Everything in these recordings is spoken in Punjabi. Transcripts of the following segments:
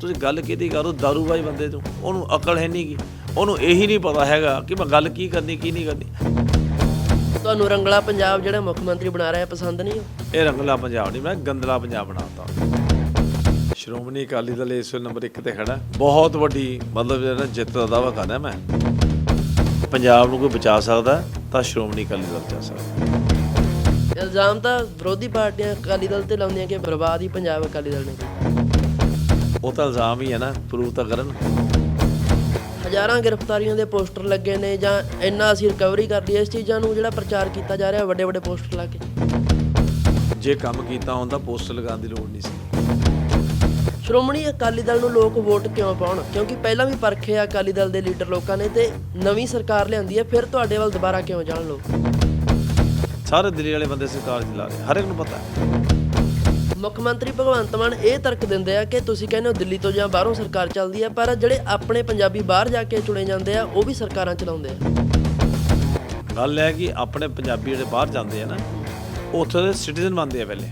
ਤੁਸੀਂ ਗੱਲ ਕਿਹਦੀ ਕਰੋ ਦਾਰੂਬਾਜ਼ ਬੰਦੇ ਤੋਂ। ਉਹਨੂੰ ਅਕਲ ਹੈ ਨਹੀਂਗੀ ਉਹਨੂੰ ਇਹੀ ਨਹੀਂ ਪਤਾ ਹੈਗਾ ਕਿ ਮੈਂ ਗੱਲ ਕੀ ਕਰਨੀ ਕੀ ਨਹੀਂ ਕਰਨੀ। ਤੁਹਾਨੂੰ ਰੰਗਲਾ ਪੰਜਾਬ ਜਿਹੜਾ ਮੁੱਖ ਮੰਤਰੀ ਬਣਾ ਰਿਹਾ ਪਸੰਦ ਨਹੀਂ ਇਹ ਰੰਗਲਾ ਪੰਜਾਬ ਨਹੀਂ ਮੈਂ ਗੰਦਲਾ ਪੰਜਾਬ ਬਣਾਤਾ। ਸ਼੍ਰੋਮਣੀ ਅਕਾਲੀ ਦਲ ਇਸ ਵੇਲੇ ਨੰਬਰ 1 ਤੇ ਖੜਾ ਬਹੁਤ ਵੱਡੀ ਮਤਲਬ ਜਿਹੜਾ ਜਿੱਤ ਦਾ ਦਾਅਵਾ ਕਰਦਾ ਮੈਂ। ਪੰਜਾਬ ਨੂੰ ਕੋਈ ਬਚਾ ਸਕਦਾ ਤਾਂ ਸ਼੍ਰੋਮਣੀ ਅਕਾਲੀ ਦਲ ਬਚਾ ਸਕਦਾ ਇਲਜ਼ਾਮ ਤਾਂ ਵਿਰੋਧੀ ਪਾਰਟੀਆਂ ਅਕਾਲੀ ਦਲ ਤੇ ਲਾਉਂਦੀਆਂ ਕਿ ਬਰਬਾਦ ਹੀ ਪੰਜਾਬ ਅਕਾਲੀ ਦਲ ਨੇ ਕੀਤਾ। ਉਹ ਤਾਂ ਇਲਜ਼ਾਮ ਹੀ ਹੈ ਨਾ ਪ੍ਰੂਵ ਤਾਂ ਕਰਨ। ਹਜ਼ਾਰਾਂ ਗ੍ਰਿਫਤਾਰੀਆਂ ਦੇ ਪੋਸਟਰ ਲੱਗੇ ਨੇ ਜਾਂ ਇੰਨਾ ਅਸੀਂ ਰਿਕਵਰੀ ਕਰ ਲਈ ਇਸ ਚੀਜ਼ਾਂ ਨੂੰ ਜਿਹੜਾ ਪ੍ਰਚਾਰ ਕੀਤਾ ਜਾ ਰਿਹਾ ਵੱਡੇ ਵੱਡੇ ਪੋਸਟਰ ਲਾ ਕੇ। ਜੇ ਕੰਮ ਕੀਤਾ ਹੁੰਦਾ ਪੋਸਟਰ ਲਗਾਉਣ ਦੀ ਲੋੜ ਨਹੀਂ ਸੀ। ਸ਼੍ਰੋਮਣੀ ਅਕਾਲੀ ਦਲ ਨੂੰ ਲੋਕ ਵੋਟ ਕਿਉਂ ਪਾਉਣ? ਕਿਉਂਕਿ ਪਹਿਲਾਂ ਵੀ ਪਰਖਿਆ ਅਕਾਲੀ ਦਲ ਦੇ ਲੀਡਰ ਲੋਕਾਂ ਨੇ ਤੇ ਨਵੀਂ ਸਰਕਾਰ ਲਿਆਂਦੀ ਹੈ ਫਿਰ ਤੁਹਾਡੇ ਵੱਲ ਦੁਬਾਰਾ ਕਿਉਂ ਜਾਣ ਲੋਕ? ਸਾਰੇ ਦਿੱਲੀ ਵਾਲੇ ਬੰਦੇ ਸਰਕਾਰ ਚਲਾ ਰਹੇ ਹਰ ਇੱਕ ਨੂੰ ਪਤਾ ਹੈ। ਮੁੱਖ ਮੰਤਰੀ ਭਗਵੰਤ ਮਾਨ ਇਹ ਤਰਕ ਦਿੰਦੇ ਆ ਕਿ ਤੁਸੀਂ ਕਹਿੰਦੇ ਹੋ ਦਿੱਲੀ ਤੋਂ ਜਾਂ ਬਾਹਰੋਂ ਸਰਕਾਰ ਚੱਲਦੀ ਆ ਪਰ ਜਿਹੜੇ ਆਪਣੇ ਪੰਜਾਬੀ ਬਾਹਰ ਜਾ ਕੇ ਚੁਣੇ ਜਾਂਦੇ ਆ ਉਹ ਵੀ ਸਰਕਾਰਾਂ ਚਲਾਉਂਦੇ ਆ। ਗੱਲ ਹੈ ਕਿ ਆਪਣੇ ਪੰਜਾਬੀ ਜਿਹੜੇ ਬਾਹਰ ਜਾਂਦੇ ਆ ਨਾ ਉੱਥੇ ਦੇ ਸਿਟੀਜ਼ਨ ਬਣਦੇ ਆ ਪਹਿਲੇ।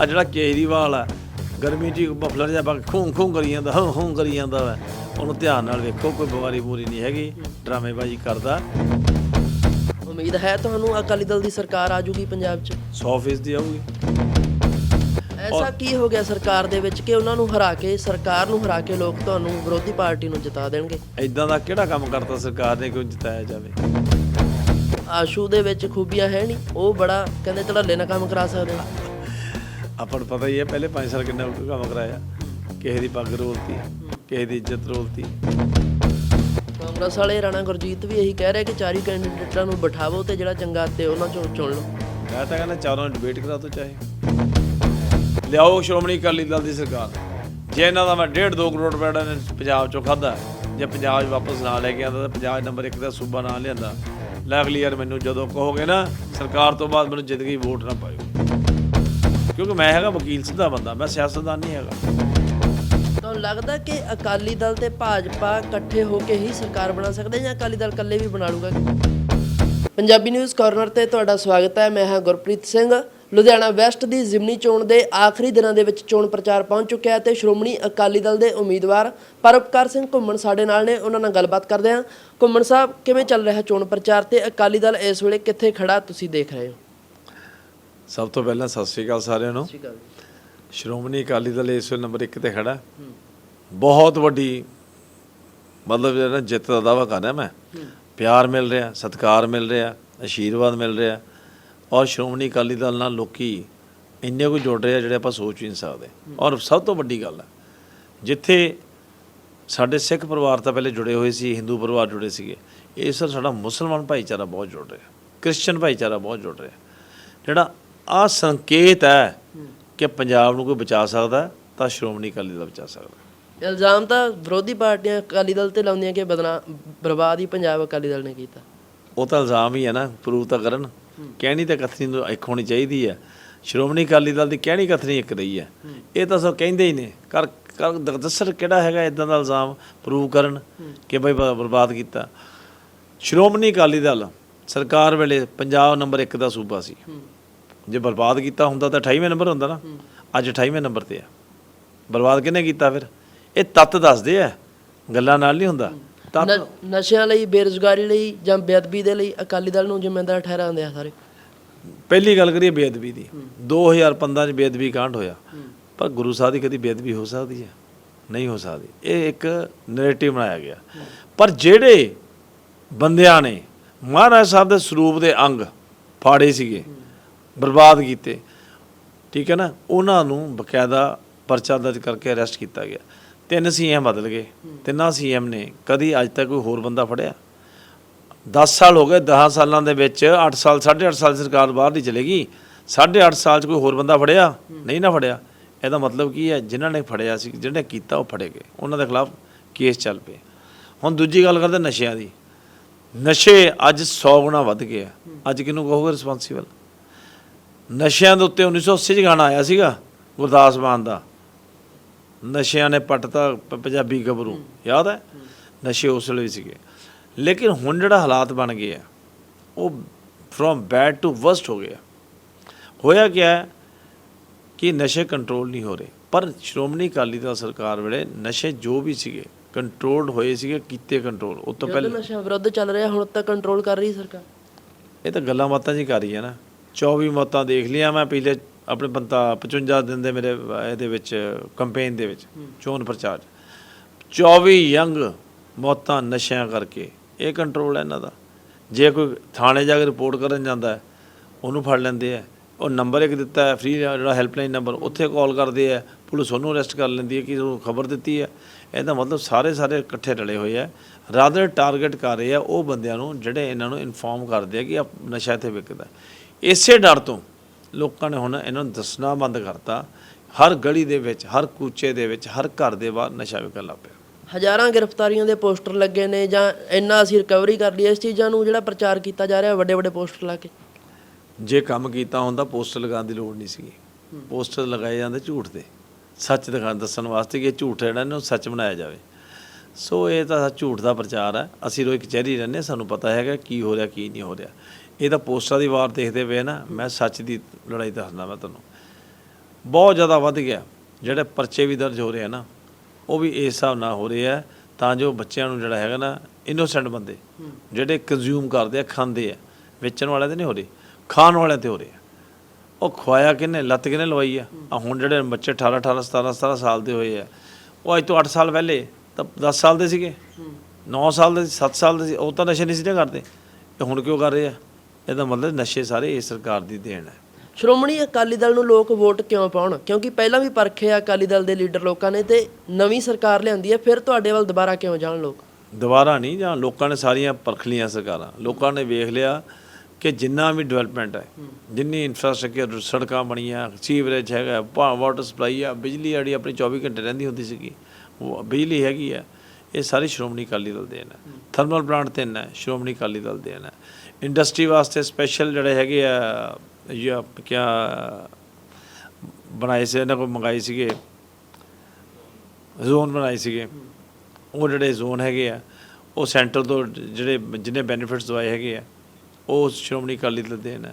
ਆ ਜਿਹੜਾ ਕੇਜਰੀਵਾਲ ਆ ਗਰਮੀ 'ਚ ਮਫਲਰ ਜਿਹਾ ਪਾ ਖੂੰ ਖੂੰ ਕਰੀ ਜਾਂਦਾ ਹੂੰ ਹੂੰ ਕਰੀ ਜਾਂਦਾ ਵਾ। ਉਹਨੂੰ ਧਿਆਨ ਨਾਲ ਵੇਖੋ ਕੋਈ ਬਿਮਾਰੀ ਪੂਰੀ ਨਹੀਂ ਹੈਗੀ ਡਰਾਮੇਬਾਜ਼ੀ ਕਰਦਾ। ਉਮੀਦ ਹੈ ਤੁਹਾਨੂੰ ਅਕਾਲੀ ਦਲ ਦੀ ਸਰਕਾਰ ਆ ਜੂਗੀ ਪੰਜਾਬ 'ਚ। 100% ਦੀ ਆਊਗੀ। ਐਸਾ ਕੀ ਹੋ ਗਿਆ ਸਰਕਾਰ ਦੇ ਵਿੱਚ ਕਿ ਉਹਨਾਂ ਨੂੰ ਹਰਾ ਕੇ ਸਰਕਾਰ ਨੂੰ ਹਰਾ ਕੇ ਲੋਕ ਤੁਹਾਨੂੰ ਵਿਰੋਧੀ ਪਾਰਟੀ ਨੂੰ ਜਿਤਾ ਦੇਣਗੇ? ਐਦਾਂ ਦਾ ਕਿਹੜਾ ਕੰਮ ਕਰਤਾ ਸਰਕਾਰ ਨੇ ਕੋਈ ਜਿਤਾਇਆ ਜਾਵੇ? ਆਸ਼ੂ ਦੇ ਵਿੱਚ ਖੂਬੀਆਂ ਹੈ ਨਹੀਂ ਉਹ ਬੜਾ ਕਹਿੰਦੇ ਧੜੱਲੇ ਨਾਲ ਕੰਮ ਕਰਾ ਸਕਦੇ ਆ। ਆਪਾਂ ਨੂੰ ਪਤਾ ਹੀ ਹੈ ਪਹਿਲੇ 5 ਸਾਲ ਕਿੰਨਾ ਕੰਮ ਕਰਾਇਆ। ਕਿਸੇ ਦੀ ਪੱਗ ਰੋਲਤੀ ਕਿਸੇ ਦੀ ਇੱਜ਼ਤ ਰੋਲਤੀ। ਕਾਂਗਰਸ ਵਾਲੇ ਰਾਣਾ ਗੁਰਜੀਤ ਵੀ ਇਹੀ ਕਹਿ ਰਿਹਾ ਕਿ ਚਾਰੀ ਕੈਂਡੀਡੇਟਾਂ ਨੂੰ ਬਿਠਾਵੋ ਤੇ ਜਿਹੜਾ ਚੰਗਾ ਤੇ ਉਹਨਾਂ ਚੋਂ ਚੁਣ ਲਓ। ਮੈਂ ਤਾਂ ਕਹਿੰਦਾ ਚਾਰੋਂ ਡਿਬੇਟ ਕਰਾ ਦੋ ਚਾਹੇ। ਲਿਆਓ, ਸ਼੍ਰੋਮਣੀ ਅਕਾਲੀ ਦਲ ਦੀ ਸਰਕਾਰ। ਜੇ ਇਹਨਾਂ ਦਾ ਮੈਂ 1.5 2 ਕਰੋੜ ਰੁਪਏ ਨੇ ਪੰਜਾਬ ਚੋਂ ਖਾਦਾ ਜੇ ਪੰਜਾਬ 'ਚ ਵਾਪਸ ਨਾ ਲੈ ਕੇ ਆਂਦਾ ਤਾਂ ਪੰਜਾਬ ਨੰਬਰ 1 ਦਾ ਸੂਬਾ ਨਾ ਲਿਆਂਦਾ। ਲੈ ਅਗਲੀ ਯਾਰ ਮੈਨੂੰ ਜਦੋਂ ਕਹੋਗੇ ਨਾ, ਸਰਕਾਰ ਤੋਂ ਬਾਅਦ ਮੈਨੂੰ ਜ਼ਿੰਦਗੀ ਵੋਟ ਨਾ ਪਾਇਓ। ਕਿਉਂਕਿ ਮੈਂ ਹੈਗਾ ਵਕੀਲ ਸਿੱਧਾ ਬੰਦਾ, ਮੈਂ ਸਿਆਸਤਦਾਨ ਨਹੀਂ ਹੈਗਾ। ਤੁਹਾਨੂੰ ਲੱਗਦਾ ਕਿ ਅਕਾਲੀ ਦਲ ਤੇ ਭਾਜਪਾ ਇਕੱਠੇ ਹੋ ਕੇ ਹੀ ਸਰਕਾਰ ਬਣਾ ਸਕਦੇ ਜਾਂ ਅਕਾਲੀ ਦਲ ਇਕੱਲੇ ਵੀ ਬਣਾ ਲੂਗਾ? ਪੰਜਾਬੀ ਨਿਊਜ਼ ਕਾਰਨਰ ਤੇ ਤੁਹਾਡਾ ਸਵਾਗਤ ਹੈ, ਮੈਂ ਹਾਂ ਗੁਰਪ੍ਰੀਤ ਸਿੰਘ। ਲੁਧਿਆਣਾ ਵੈਸਟ ਦੀ ਜ਼ਿਮਨੀ ਚੋਣ ਦੇ ਆਖਰੀ ਦਿਨਾਂ ਦੇ ਵਿੱਚ ਚੋਣ ਪ੍ਰਚਾਰ ਪਹੁੰਚ ਚੁੱਕਿਆ ਹੈ ਤੇ ਸ਼੍ਰੋਮਣੀ ਅਕਾਲੀ ਦਲ ਦੇ ਉਮੀਦਵਾਰ ਪਰਪਕਾਰ ਸਿੰਘ ਘੁੰਮਣ ਸਾਡੇ ਨਾਲ ਨੇ ਉਹਨਾਂ ਨਾਲ ਗੱਲਬਾਤ ਕਰਦੇ ਹਾਂ। ਘੁੰਮਣ ਸਾਹਿਬ ਕਿਵੇਂ ਚੱਲ ਰਿਹਾ ਚੋਣ ਪ੍ਰਚਾਰ ਤੇ ਅਕਾਲੀ ਦਲ ਇਸ ਵੇਲੇ ਕਿੱਥੇ ਖੜਾ ਤੁਸੀਂ ਦੇਖ ਰਹੇ ਹੋ? ਸਭ ਤੋਂ ਪਹਿਲਾਂ ਸਤਿ ਸ਼੍ਰੀ ਅਕਾਲ ਸਾਰਿਆਂ ਨੂੰ। ਸ਼੍ਰੋਮਣੀ ਅਕਾਲੀ ਦਲ ਇਸ ਵੇਲੇ ਨੰਬਰ 1 ਤੇ ਖੜਾ। ਬਹੁਤ ਵੱਡੀ ਮਤਲਬ ਜਿਹੜਾ ਜਿੱਤ ਦਾ ਦਾਅਵਾ ਕਰ ਰਿਹਾ ਮੈਂ। ਪਿਆਰ ਮਿਲ ਰਿਹਾ ਸਤਿਕਾਰ ਮਿਲ ਰਿਹਾ ਆਸ਼ੀਰਵਾਦ ਮਿਲ ਰਿਹਾ। ਔਰ ਸ਼੍ਰੋਮਣੀ ਅਕਾਲੀ ਦਲ ਨਾਲ ਲੋਕੀ ਇੰਨੇ ਕੁ ਜੁੜ ਰਹੇ ਆ ਜਿਹੜੇ ਆਪਾਂ ਸੋਚ ਵੀ ਨਹੀਂ ਸਕਦੇ। ਔਰ ਸਭ ਤੋਂ ਵੱਡੀ ਗੱਲ ਹੈ ਜਿੱਥੇ ਸਾਡੇ ਸਿੱਖ ਪਰਿਵਾਰ ਤਾਂ ਪਹਿਲੇ ਜੁੜੇ ਹੋਏ ਸੀ ਹਿੰਦੂ ਪਰਿਵਾਰ ਜੁੜੇ ਸੀਗੇ ਇਸ ਵਾਰ ਸਾਡਾ ਮੁਸਲਮਾਨ ਭਾਈਚਾਰਾ ਬਹੁਤ ਜੁੜ ਰਿਹਾ ਕ੍ਰਿਸਚੀਅਨ ਭਾਈਚਾਰਾ ਬਹੁਤ ਜੁੜ ਰਿਹਾ। ਜਿਹੜਾ ਆ ਸੰਕੇਤ ਹੈ ਕਿ ਪੰਜਾਬ ਨੂੰ ਕੋਈ ਬਚਾ ਸਕਦਾ ਤਾਂ ਸ਼੍ਰੋਮਣੀ ਅਕਾਲੀ ਦਲ ਬਚਾ ਸਕਦਾ। ਇਲਜ਼ਾਮ ਤਾਂ ਵਿਰੋਧੀ ਪਾਰਟੀਆਂ ਅਕਾਲੀ ਦਲ ਤੇ ਲਾਉਂਦੀਆਂ ਕਿ ਬਦਨਾ ਬਰਬਾਦ ਹੀ ਪੰਜਾਬ ਅਕਾਲੀ ਦਲ ਨੇ ਕੀਤਾ। ਉਹ ਤਾਂ ਇਲਜ਼ਾਮ ਹੀ ਹੈ ਨਾ ਪ੍ਰੂਵ ਤਾਂ ਕਰਨ। ਕਹਿਣੀ ਤਾਂ ਕਥਨੀ ਨੂੰ ਇੱਕ ਹੋਣੀ ਚਾਹੀਦੀ ਹੈ। ਸ਼੍ਰੋਮਣੀ ਅਕਾਲੀ ਦਲ ਦੀ ਕਹਿਣੀ ਕਥਨੀ ਇੱਕ ਰਹੀ ਹੈ। ਇਹ ਤਾਂ ਸਭ ਕਹਿੰਦੇ ਹੀ ਨੇ। ਕਰ ਕਰ ਦ- ਕਿਹੜਾ ਹੈਗਾ ਇਦਾਂ ਦਾ ਇਲਜ਼ਾਮ? ਪ੍ਰੂਵ ਕਰਨ ਕਿ ਬਈ ਬਰਬਾਦ ਕੀਤਾ। ਸ਼੍ਰੋਮਣੀ ਅਕਾਲੀ ਦਲ ਸਰਕਾਰ ਵੇਲੇ ਪੰਜਾਬ ਨੰਬਰ 1 ਦਾ ਸੂਬਾ ਸੀ। ਜੇ ਬਰਬਾਦ ਕੀਤਾ ਹੁੰਦਾ ਤਾਂ 28ਵੇਂ ਨੰਬਰ ਹੁੰਦਾ ਨਾ। ਅੱਜ 28ਵੇਂ ਨੰਬਰ ਤੇ ਆ। ਬਰਬਾਦ ਕਿਹਨੇ ਕੀਤਾ ਫਿਰ? ਇਹ ਤੱਤ ਦੱਸਦੇ ਆ। ਗੱਲਾਂ ਨਾਲ ਨਹੀਂ ਹੁੰਦਾ। ਨ- ਨਸ਼ਿਆਂ ਲਈ ਬੇਰੁਜ਼ਗਾਰੀ ਲਈ ਜਾਂ ਬੇਅਦਬੀ ਦੇ ਲਈ ਅਕਾਲੀ ਦਲ ਨੂੰ ਜ਼ਿੰਮੇਦਾਰ ਠਹਿਰਾਉਂਦੇ ਆ ਸਾਰੇ। ਪਹਿਲੀ ਗੱਲ ਕਰੀਏ ਬੇਅਦਬੀ ਦੀ। 2015 ਚ ਬੇਅਦਬੀ ਕਾਂਡ ਹੋਇਆ। ਪਰ ਗੁਰੂ ਸਾਹਿਬ ਦੀ ਕਦੀ ਬੇਅਦਬੀ ਹੋ ਸਕਦੀ ਹੈ? ਨਹੀਂ ਹੋ ਸਕਦੀ। ਇਹ ਇੱਕ ਨੈਰੇਟਿਵ ਬਣਾਇਆ ਗਿਆ। ਪਰ ਜਿਹੜੇ ਬੰਦਿਆਂ ਨੇ ਮਹਾਰਾਜ ਸਾਹਿਬ ਦੇ ਸਰੂਪ ਦੇ ਅੰਗ ਫਾੜੇ ਸੀਗੇ ਬਰਬਾਦ ਕੀਤੇ ਠੀਕ ਹੈ ਨਾ ਉਹਨਾਂ ਨੂੰ ਬਕਾਇਦਾ ਪਰਚਾ ਦਰਜ ਕਰਕੇ ਅਰੈਸਟ ਕੀਤਾ ਗਿਆ। ਤਿੰਨ ਸੀਐਮ ਬਦਲ ਗਏ। ਤਿੰਨਾਂ ਸੀਐਮ ਨੇ। ਕਦੀ ਅੱਜ ਤੱਕ ਕੋਈ ਹੋਰ ਬੰਦਾ ਫੜਿਆ? 10 ਸਾਲ ਹੋ ਗਏ 10 ਸਾਲਾਂ ਦੇ ਵਿੱਚ 8 ਸਾਲ 8.5 ਸਾਲ ਸਰਕਾਰ ਬਾਹਰ ਦੀ ਚਲੇਗੀ। 8.5 ਸਾਲ ਚ ਕੋਈ ਹੋਰ ਬੰਦਾ ਫੜਿਆ? ਨਹੀਂ ਨਾ ਫੜਿਆ। ਇਹਦਾ ਮਤਲਬ ਕੀ ਹੈ? ਜਿਨ੍ਹਾਂ ਨੇ ਫੜਿਆ ਸੀ, ਜਿਹਨੇ ਕੀਤਾ ਉਹ ਫੜੇ ਗਏ। ਉਹਨਾਂ ਦੇ ਖਿਲਾਫ ਕੇਸ ਚੱਲ ਪਏ। ਹੁਣ ਦੂਜੀ ਗੱਲ ਕਰਦੇ ਨਸ਼ਿਆਂ ਦੀ। ਨਸ਼ੇ ਅੱਜ 100 ਗੁਣਾ ਵੱਧ ਗਏ ਆ। ਅੱਜ ਕਿਹਨੂੰ ਕਹੋਗੇ ਰਿਸਪੌਂਸੀਬਲ ਨਸ਼ਿਆਂ ਦੇ ਉੱਤੇ 1980 ਚ ਗਾਣਾ ਆਇਆ ਸੀਗਾ, ਗੁਰਦਾਸ ਮਾਨ ਦਾ। ਨਸ਼ਿਆਂ ਨੇ ਪੱਟਤਾ ਪੰਜਾਬੀ ਗੱਭਰੂ ਯਾਦ ਹੈ? ਨਸ਼ੇ ਉਸ ਵੇਲੇ ਵੀ ਸੀਗੇ। ਲੇਕਿਨ ਹੁਣ ਜਿਹੜਾ ਹਾਲਾਤ ਬਣ ਗਏ ਆ ਉਹ ਫਰੋਮ ਬੈਡ ਟੂ ਵਰਸਟ ਹੋ ਗਿਆ ਹੋਇਆ ਕਿਆ ਹੈ ਕਿ ਨਸ਼ੇ ਕੰਟਰੋਲ ਨਹੀਂ ਹੋ ਰਹੇ। ਪਰ ਸ਼੍ਰੋਮਣੀ ਅਕਾਲੀ ਦਲ ਸਰਕਾਰ ਵੇਲੇ ਨਸ਼ੇ ਜੋ ਵੀ ਸੀਗੇ ਕੰਟਰੋਲਡ ਹੋਏ ਸੀਗੇ ਕੀਤੇ ਕੰਟਰੋਲ ਉਸ ਤੋਂ ਪਹਿਲਾਂ। ਨਸ਼ਾ ਵਿਰੁੱਧ ਚੱਲ ਰਿਹਾ ਹੁਣ ਤਾਂ ਕੰਟਰੋਲ ਕਰ ਰਹੀ ਸਰਕਾਰ। ਇਹ ਤਾਂ ਗੱਲਾਂ ਬਾਤਾਂ ਜੀ ਕਰ ਰਹੀ ਹੈ ਨਾ। 24 ਮੌਤਾਂ ਦੇਖ ਲਿਆ ਮੈਂ ਪਿਛਲੇ ਆਪਣੇ ਬੰਤਾ 55 ਦਿਨ ਦੇ ਮੇਰੇ ਇਹਦੇ ਵਿੱਚ ਕੰਪੇਨ ਦੇ ਵਿੱਚ ਚੋਣ ਪ੍ਰਚਾਰ। 'ਚ। 24 ਯੰਗ ਮੌਤਾਂ ਨਸ਼ਿਆਂ ਕਰਕੇ। ਇਹ ਕੰਟਰੋਲ ਹੈ ਇਹਨਾਂ ਦਾ। ਜੇ ਕੋਈ ਥਾਣੇ ਜਾ ਕੇ ਰਿਪੋਰਟ ਕਰਨ ਜਾਂਦਾ ਉਹਨੂੰ ਫੜ ਲੈਂਦੇ ਆ। ਉਹ ਨੰਬਰ ਇੱਕ ਦਿੱਤਾ ਹੈ ਫ੍ਰੀ ਜਿਹੜਾ ਹੈਲਪਲਾਈਨ ਨੰਬਰ ਉੱਥੇ ਕਾਲ ਕਰਦੇ ਆ। ਪੁਲਿਸ ਉਹਨੂੰ ਅਰੈਸਟ ਕਰ ਲੈਂਦੀ ਹੈ ਕਿ ਉਹ ਖਬਰ ਦਿੱਤੀ ਹੈ। ਇਹਦਾ ਮਤਲਬ ਸਾਰੇ ਸਾਰੇ ਇਕੱਠੇ ਰਲੇ ਹੋਏ ਆ। ਰਾਦਰ ਟਾਰਗੇਟ ਕਰ ਰਹੇ ਆ ਉਹ ਬੰਦਿਆਂ ਨੂੰ ਜਿਹੜੇ ਇਹਨਾਂ ਨੂੰ ਇਨਫੋਰਮ ਕਰਦੇ ਆ ਕਿ ਨਸ਼ਾ ਇੱਥੇ ਵਿਕਦਾ ਇਸੇ ਡਰ ਤੋਂ ਲੋਕਾਂ ਨੇ ਹੁਣ ਇਹਨਾਂ ਨੂੰ ਦੱਸਣਾ ਬੰਦ ਕਰਤਾ ਹਰ ਗਲੀ ਦੇ ਵਿੱਚ ਹਰ ਕੂਚੇ ਦੇ ਵਿੱਚ ਹਰ ਘਰ ਦੇ ਬਾਹਰ ਨਸ਼ਾ ਵਿਕਣ ਲੱਗ ਪਿਆ। ਹਜ਼ਾਰਾਂ ਗ੍ਰਿਫਤਾਰੀਆਂ ਦੇ ਪੋਸਟਰ ਲੱਗੇ ਨੇ ਜਾਂ ਇੰਨਾ ਅਸੀਂ ਰਿਕਵਰੀ ਕਰ ਲਈ ਇਸ ਚੀਜ਼ਾਂ ਨੂੰ ਜਿਹੜਾ ਪ੍ਰਚਾਰ ਕੀਤਾ ਜਾ ਰਿਹਾ ਵੱਡੇ ਵੱਡੇ ਪੋਸਟਰ ਲਾ ਕੇ। ਜੇ ਕੰਮ ਕੀਤਾ ਹੁੰਦਾ ਪੋਸਟਰ ਲਗਾਉਣ ਦੀ ਲੋੜ ਨਹੀਂ ਸੀਗੀ ਪੋਸਟਰ ਲਗਾਏ ਜਾਂਦੇ ਝੂਠ ਦੇ। ਸੱਚ ਦਿਖਾ ਦੱਸਣ ਵਾਸਤੇ ਕਿ ਇਹ ਝੂਠ ਜਿਹੜਾ ਇਹਨੂੰ ਸੱਚ ਬਣਾਇਆ ਜਾਵੇ। ਸੋ ਇਹ ਤਾਂ ਝੂਠ ਦਾ ਪ੍ਰਚਾਰ ਹੈ। ਅਸੀਂ ਰੋਜ਼ ਕਚਹਿਰੀ ਰਹਿੰਦੇ ਸਾਨੂੰ ਪਤਾ ਹੈਗਾ ਕੀ ਹੋ ਰਿਹਾ ਕੀ ਨਹੀਂ ਹੋ ਰਿਹਾ। ਇਹ ਤਾਂ ਪੋਸਟਰਾਂ ਦੀ ਵਾਰ ਦੇਖਦੇ ਪਏ ਨਾ ਮੈਂ ਸੱਚ ਦੀ ਲੜਾਈ ਦੱਸਦਾ ਮੈਂ ਤੁਹਾਨੂੰ। ਬਹੁਤ ਜ਼ਿਆਦਾ ਵੱਧ ਗਿਆ। ਜਿਹੜੇ ਪਰਚੇ ਵੀ ਦਰਜ ਹੋ ਰਹੇ ਆ ਨਾ ਉਹ ਵੀ ਇਸ ਹਿਸਾਬ ਨਾਲ ਹੋ ਰਹੇ ਆ ਤਾਂ ਜੋ ਬੱਚਿਆਂ ਨੂੰ ਜਿਹੜਾ ਹੈਗਾ ਨਾ ਇਨੋਸੈਂਟ ਬੰਦੇ ਜਿਹੜੇ ਕੰਜ਼ਿਊਮ ਕਰਦੇ ਆ ਖਾਂਦੇ ਆ ਵੇਚਣ ਵਾਲਿਆਂ ਤੇ ਨਹੀਂ ਹੋ ਰਹੀ ਖਾਣ ਵਾਲਿਆਂ ਤੇ ਹੋ ਰਹੇ ਆ। ਉਹ ਖਵਾਇਆ ਕਿਨੇ ਲੱਤ ਕਿਨੇ ਲਵਾਈ ਆ? ਆ ਹੁਣ ਜਿਹੜੇ ਬੱਚੇ 18 18 17 17 ਸਾਲ ਦੇ ਹੋਏ ਆ ਉਹ ਅੱਜ ਤੋਂ 8 ਸਾਲ ਪਹਿਲੇ ਤਾਂ 10 ਸਾਲ ਦੇ ਸੀਗੇ। 9 ਸਾਲ ਦੇ 7 ਸਾਲ ਦੇ ਸੀ ਉਹ ਤਾਂ ਨਸ਼ੇ ਨਹੀਂ ਸੀ ਨਾ ਕਰਦੇ। ਇਹ ਹੁਣ ਕਿਉਂ ਕਰ ਰਹੇ ਆ? ਇਹਦਾ ਮਤਲਬ ਨਸ਼ੇ ਸਾਰੇ ਇਸ ਸਰਕਾਰ ਦੀ ਦੇਣ ਹੈ। ਸ਼੍ਰੋਮਣੀ ਅਕਾਲੀ ਦਲ ਨੂੰ ਲੋਕ ਵੋਟ ਕਿਉਂ ਪਾਉਣ? ਕਿਉਂਕਿ ਪਹਿਲਾਂ ਵੀ ਪਰਖਿਆ ਅਕਾਲੀ ਦਲ ਦੇ ਲੀਡਰ ਲੋਕਾਂ ਨੇ ਤੇ ਨਵੀਂ ਸਰਕਾਰ ਲਿਆਂਦੀ ਹੈ ਫਿਰ ਤੁਹਾਡੇ ਵੱਲ ਦੁਬਾਰਾ ਕਿਉਂ ਜਾਣ ਲੋਕ? ਦੁਬਾਰਾ ਨਹੀਂ ਜਾਂ ਲੋਕਾਂ ਨੇ ਸਾਰੀਆਂ ਪਰਖ ਲਈਆਂ ਸਰਕਾਰਾਂ। ਲੋਕਾਂ ਨੇ ਵੇਖ ਲਿਆ ਕਿ ਜਿੰਨਾ ਵੀ ਡਿਵੈਲਪਮੈਂਟ ਹੈ ਜਿੰਨੀ ਇਨਫਰਾਸਟ੍ਰਕਚਰ ਸੜਕਾਂ ਬਣੀਆਂ ਸੀਵਰੇਜ ਹੈਗਾ ਵਾਟਰ ਸਪਲਾਈ ਆ ਬਿਜਲੀ ਆੜੀ ਆਪਣੀ 24 ਘੰਟੇ ਰਹਿੰਦੀ ਹੁੰਦੀ ਸੀਗੀ। ਉਹ ਬਿਜਲੀ ਹੈਗੀ ਆ। ਇਹ ਸਾਰੀ ਸ਼੍ਰੋਮਣੀ ਅਕਾਲੀ ਦਲ ਦੇ ਨੇ ਥਰਮਲ ਪਲਾਂਟ ਤਿੰਨ ਹੈ ਸ਼੍ਰੋਮਣੀ ਅਕਾਲੀ ਦਲ ਦੇ ਨੇ ਇੰਡਸਟਰੀ ਵਾਸਤੇ ਸਪੈਸ਼ਲ ਜਿਹੜੇ ਹੈਗੇ ਆ, ਜਾਂ ਕਿਆ ਬਣਾਏ ਸੀ, ਇਹਨਾਂ ਕੋਲ ਮੰਗਾਏ ਸੀਗੇ। ਜ਼ੋਨ ਬਣਾਏ ਸੀਗੇ। ਉਹ ਜਿਹੜੇ ਜ਼ੋਨ ਹੈਗੇ ਆ, ਉਹ ਸੈਂਟਰ ਤੋਂ ਜਿਹੜੇ ਜਿੰਨੇ ਬੈਨੀਫਿਟਸ ਦਵਾਏ ਹੈਗੇ ਆ, ਉਹ ਸ਼੍ਰੋਮਣੀ ਅਕਾਲੀ ਦਲ ਦੇ ਨੇ।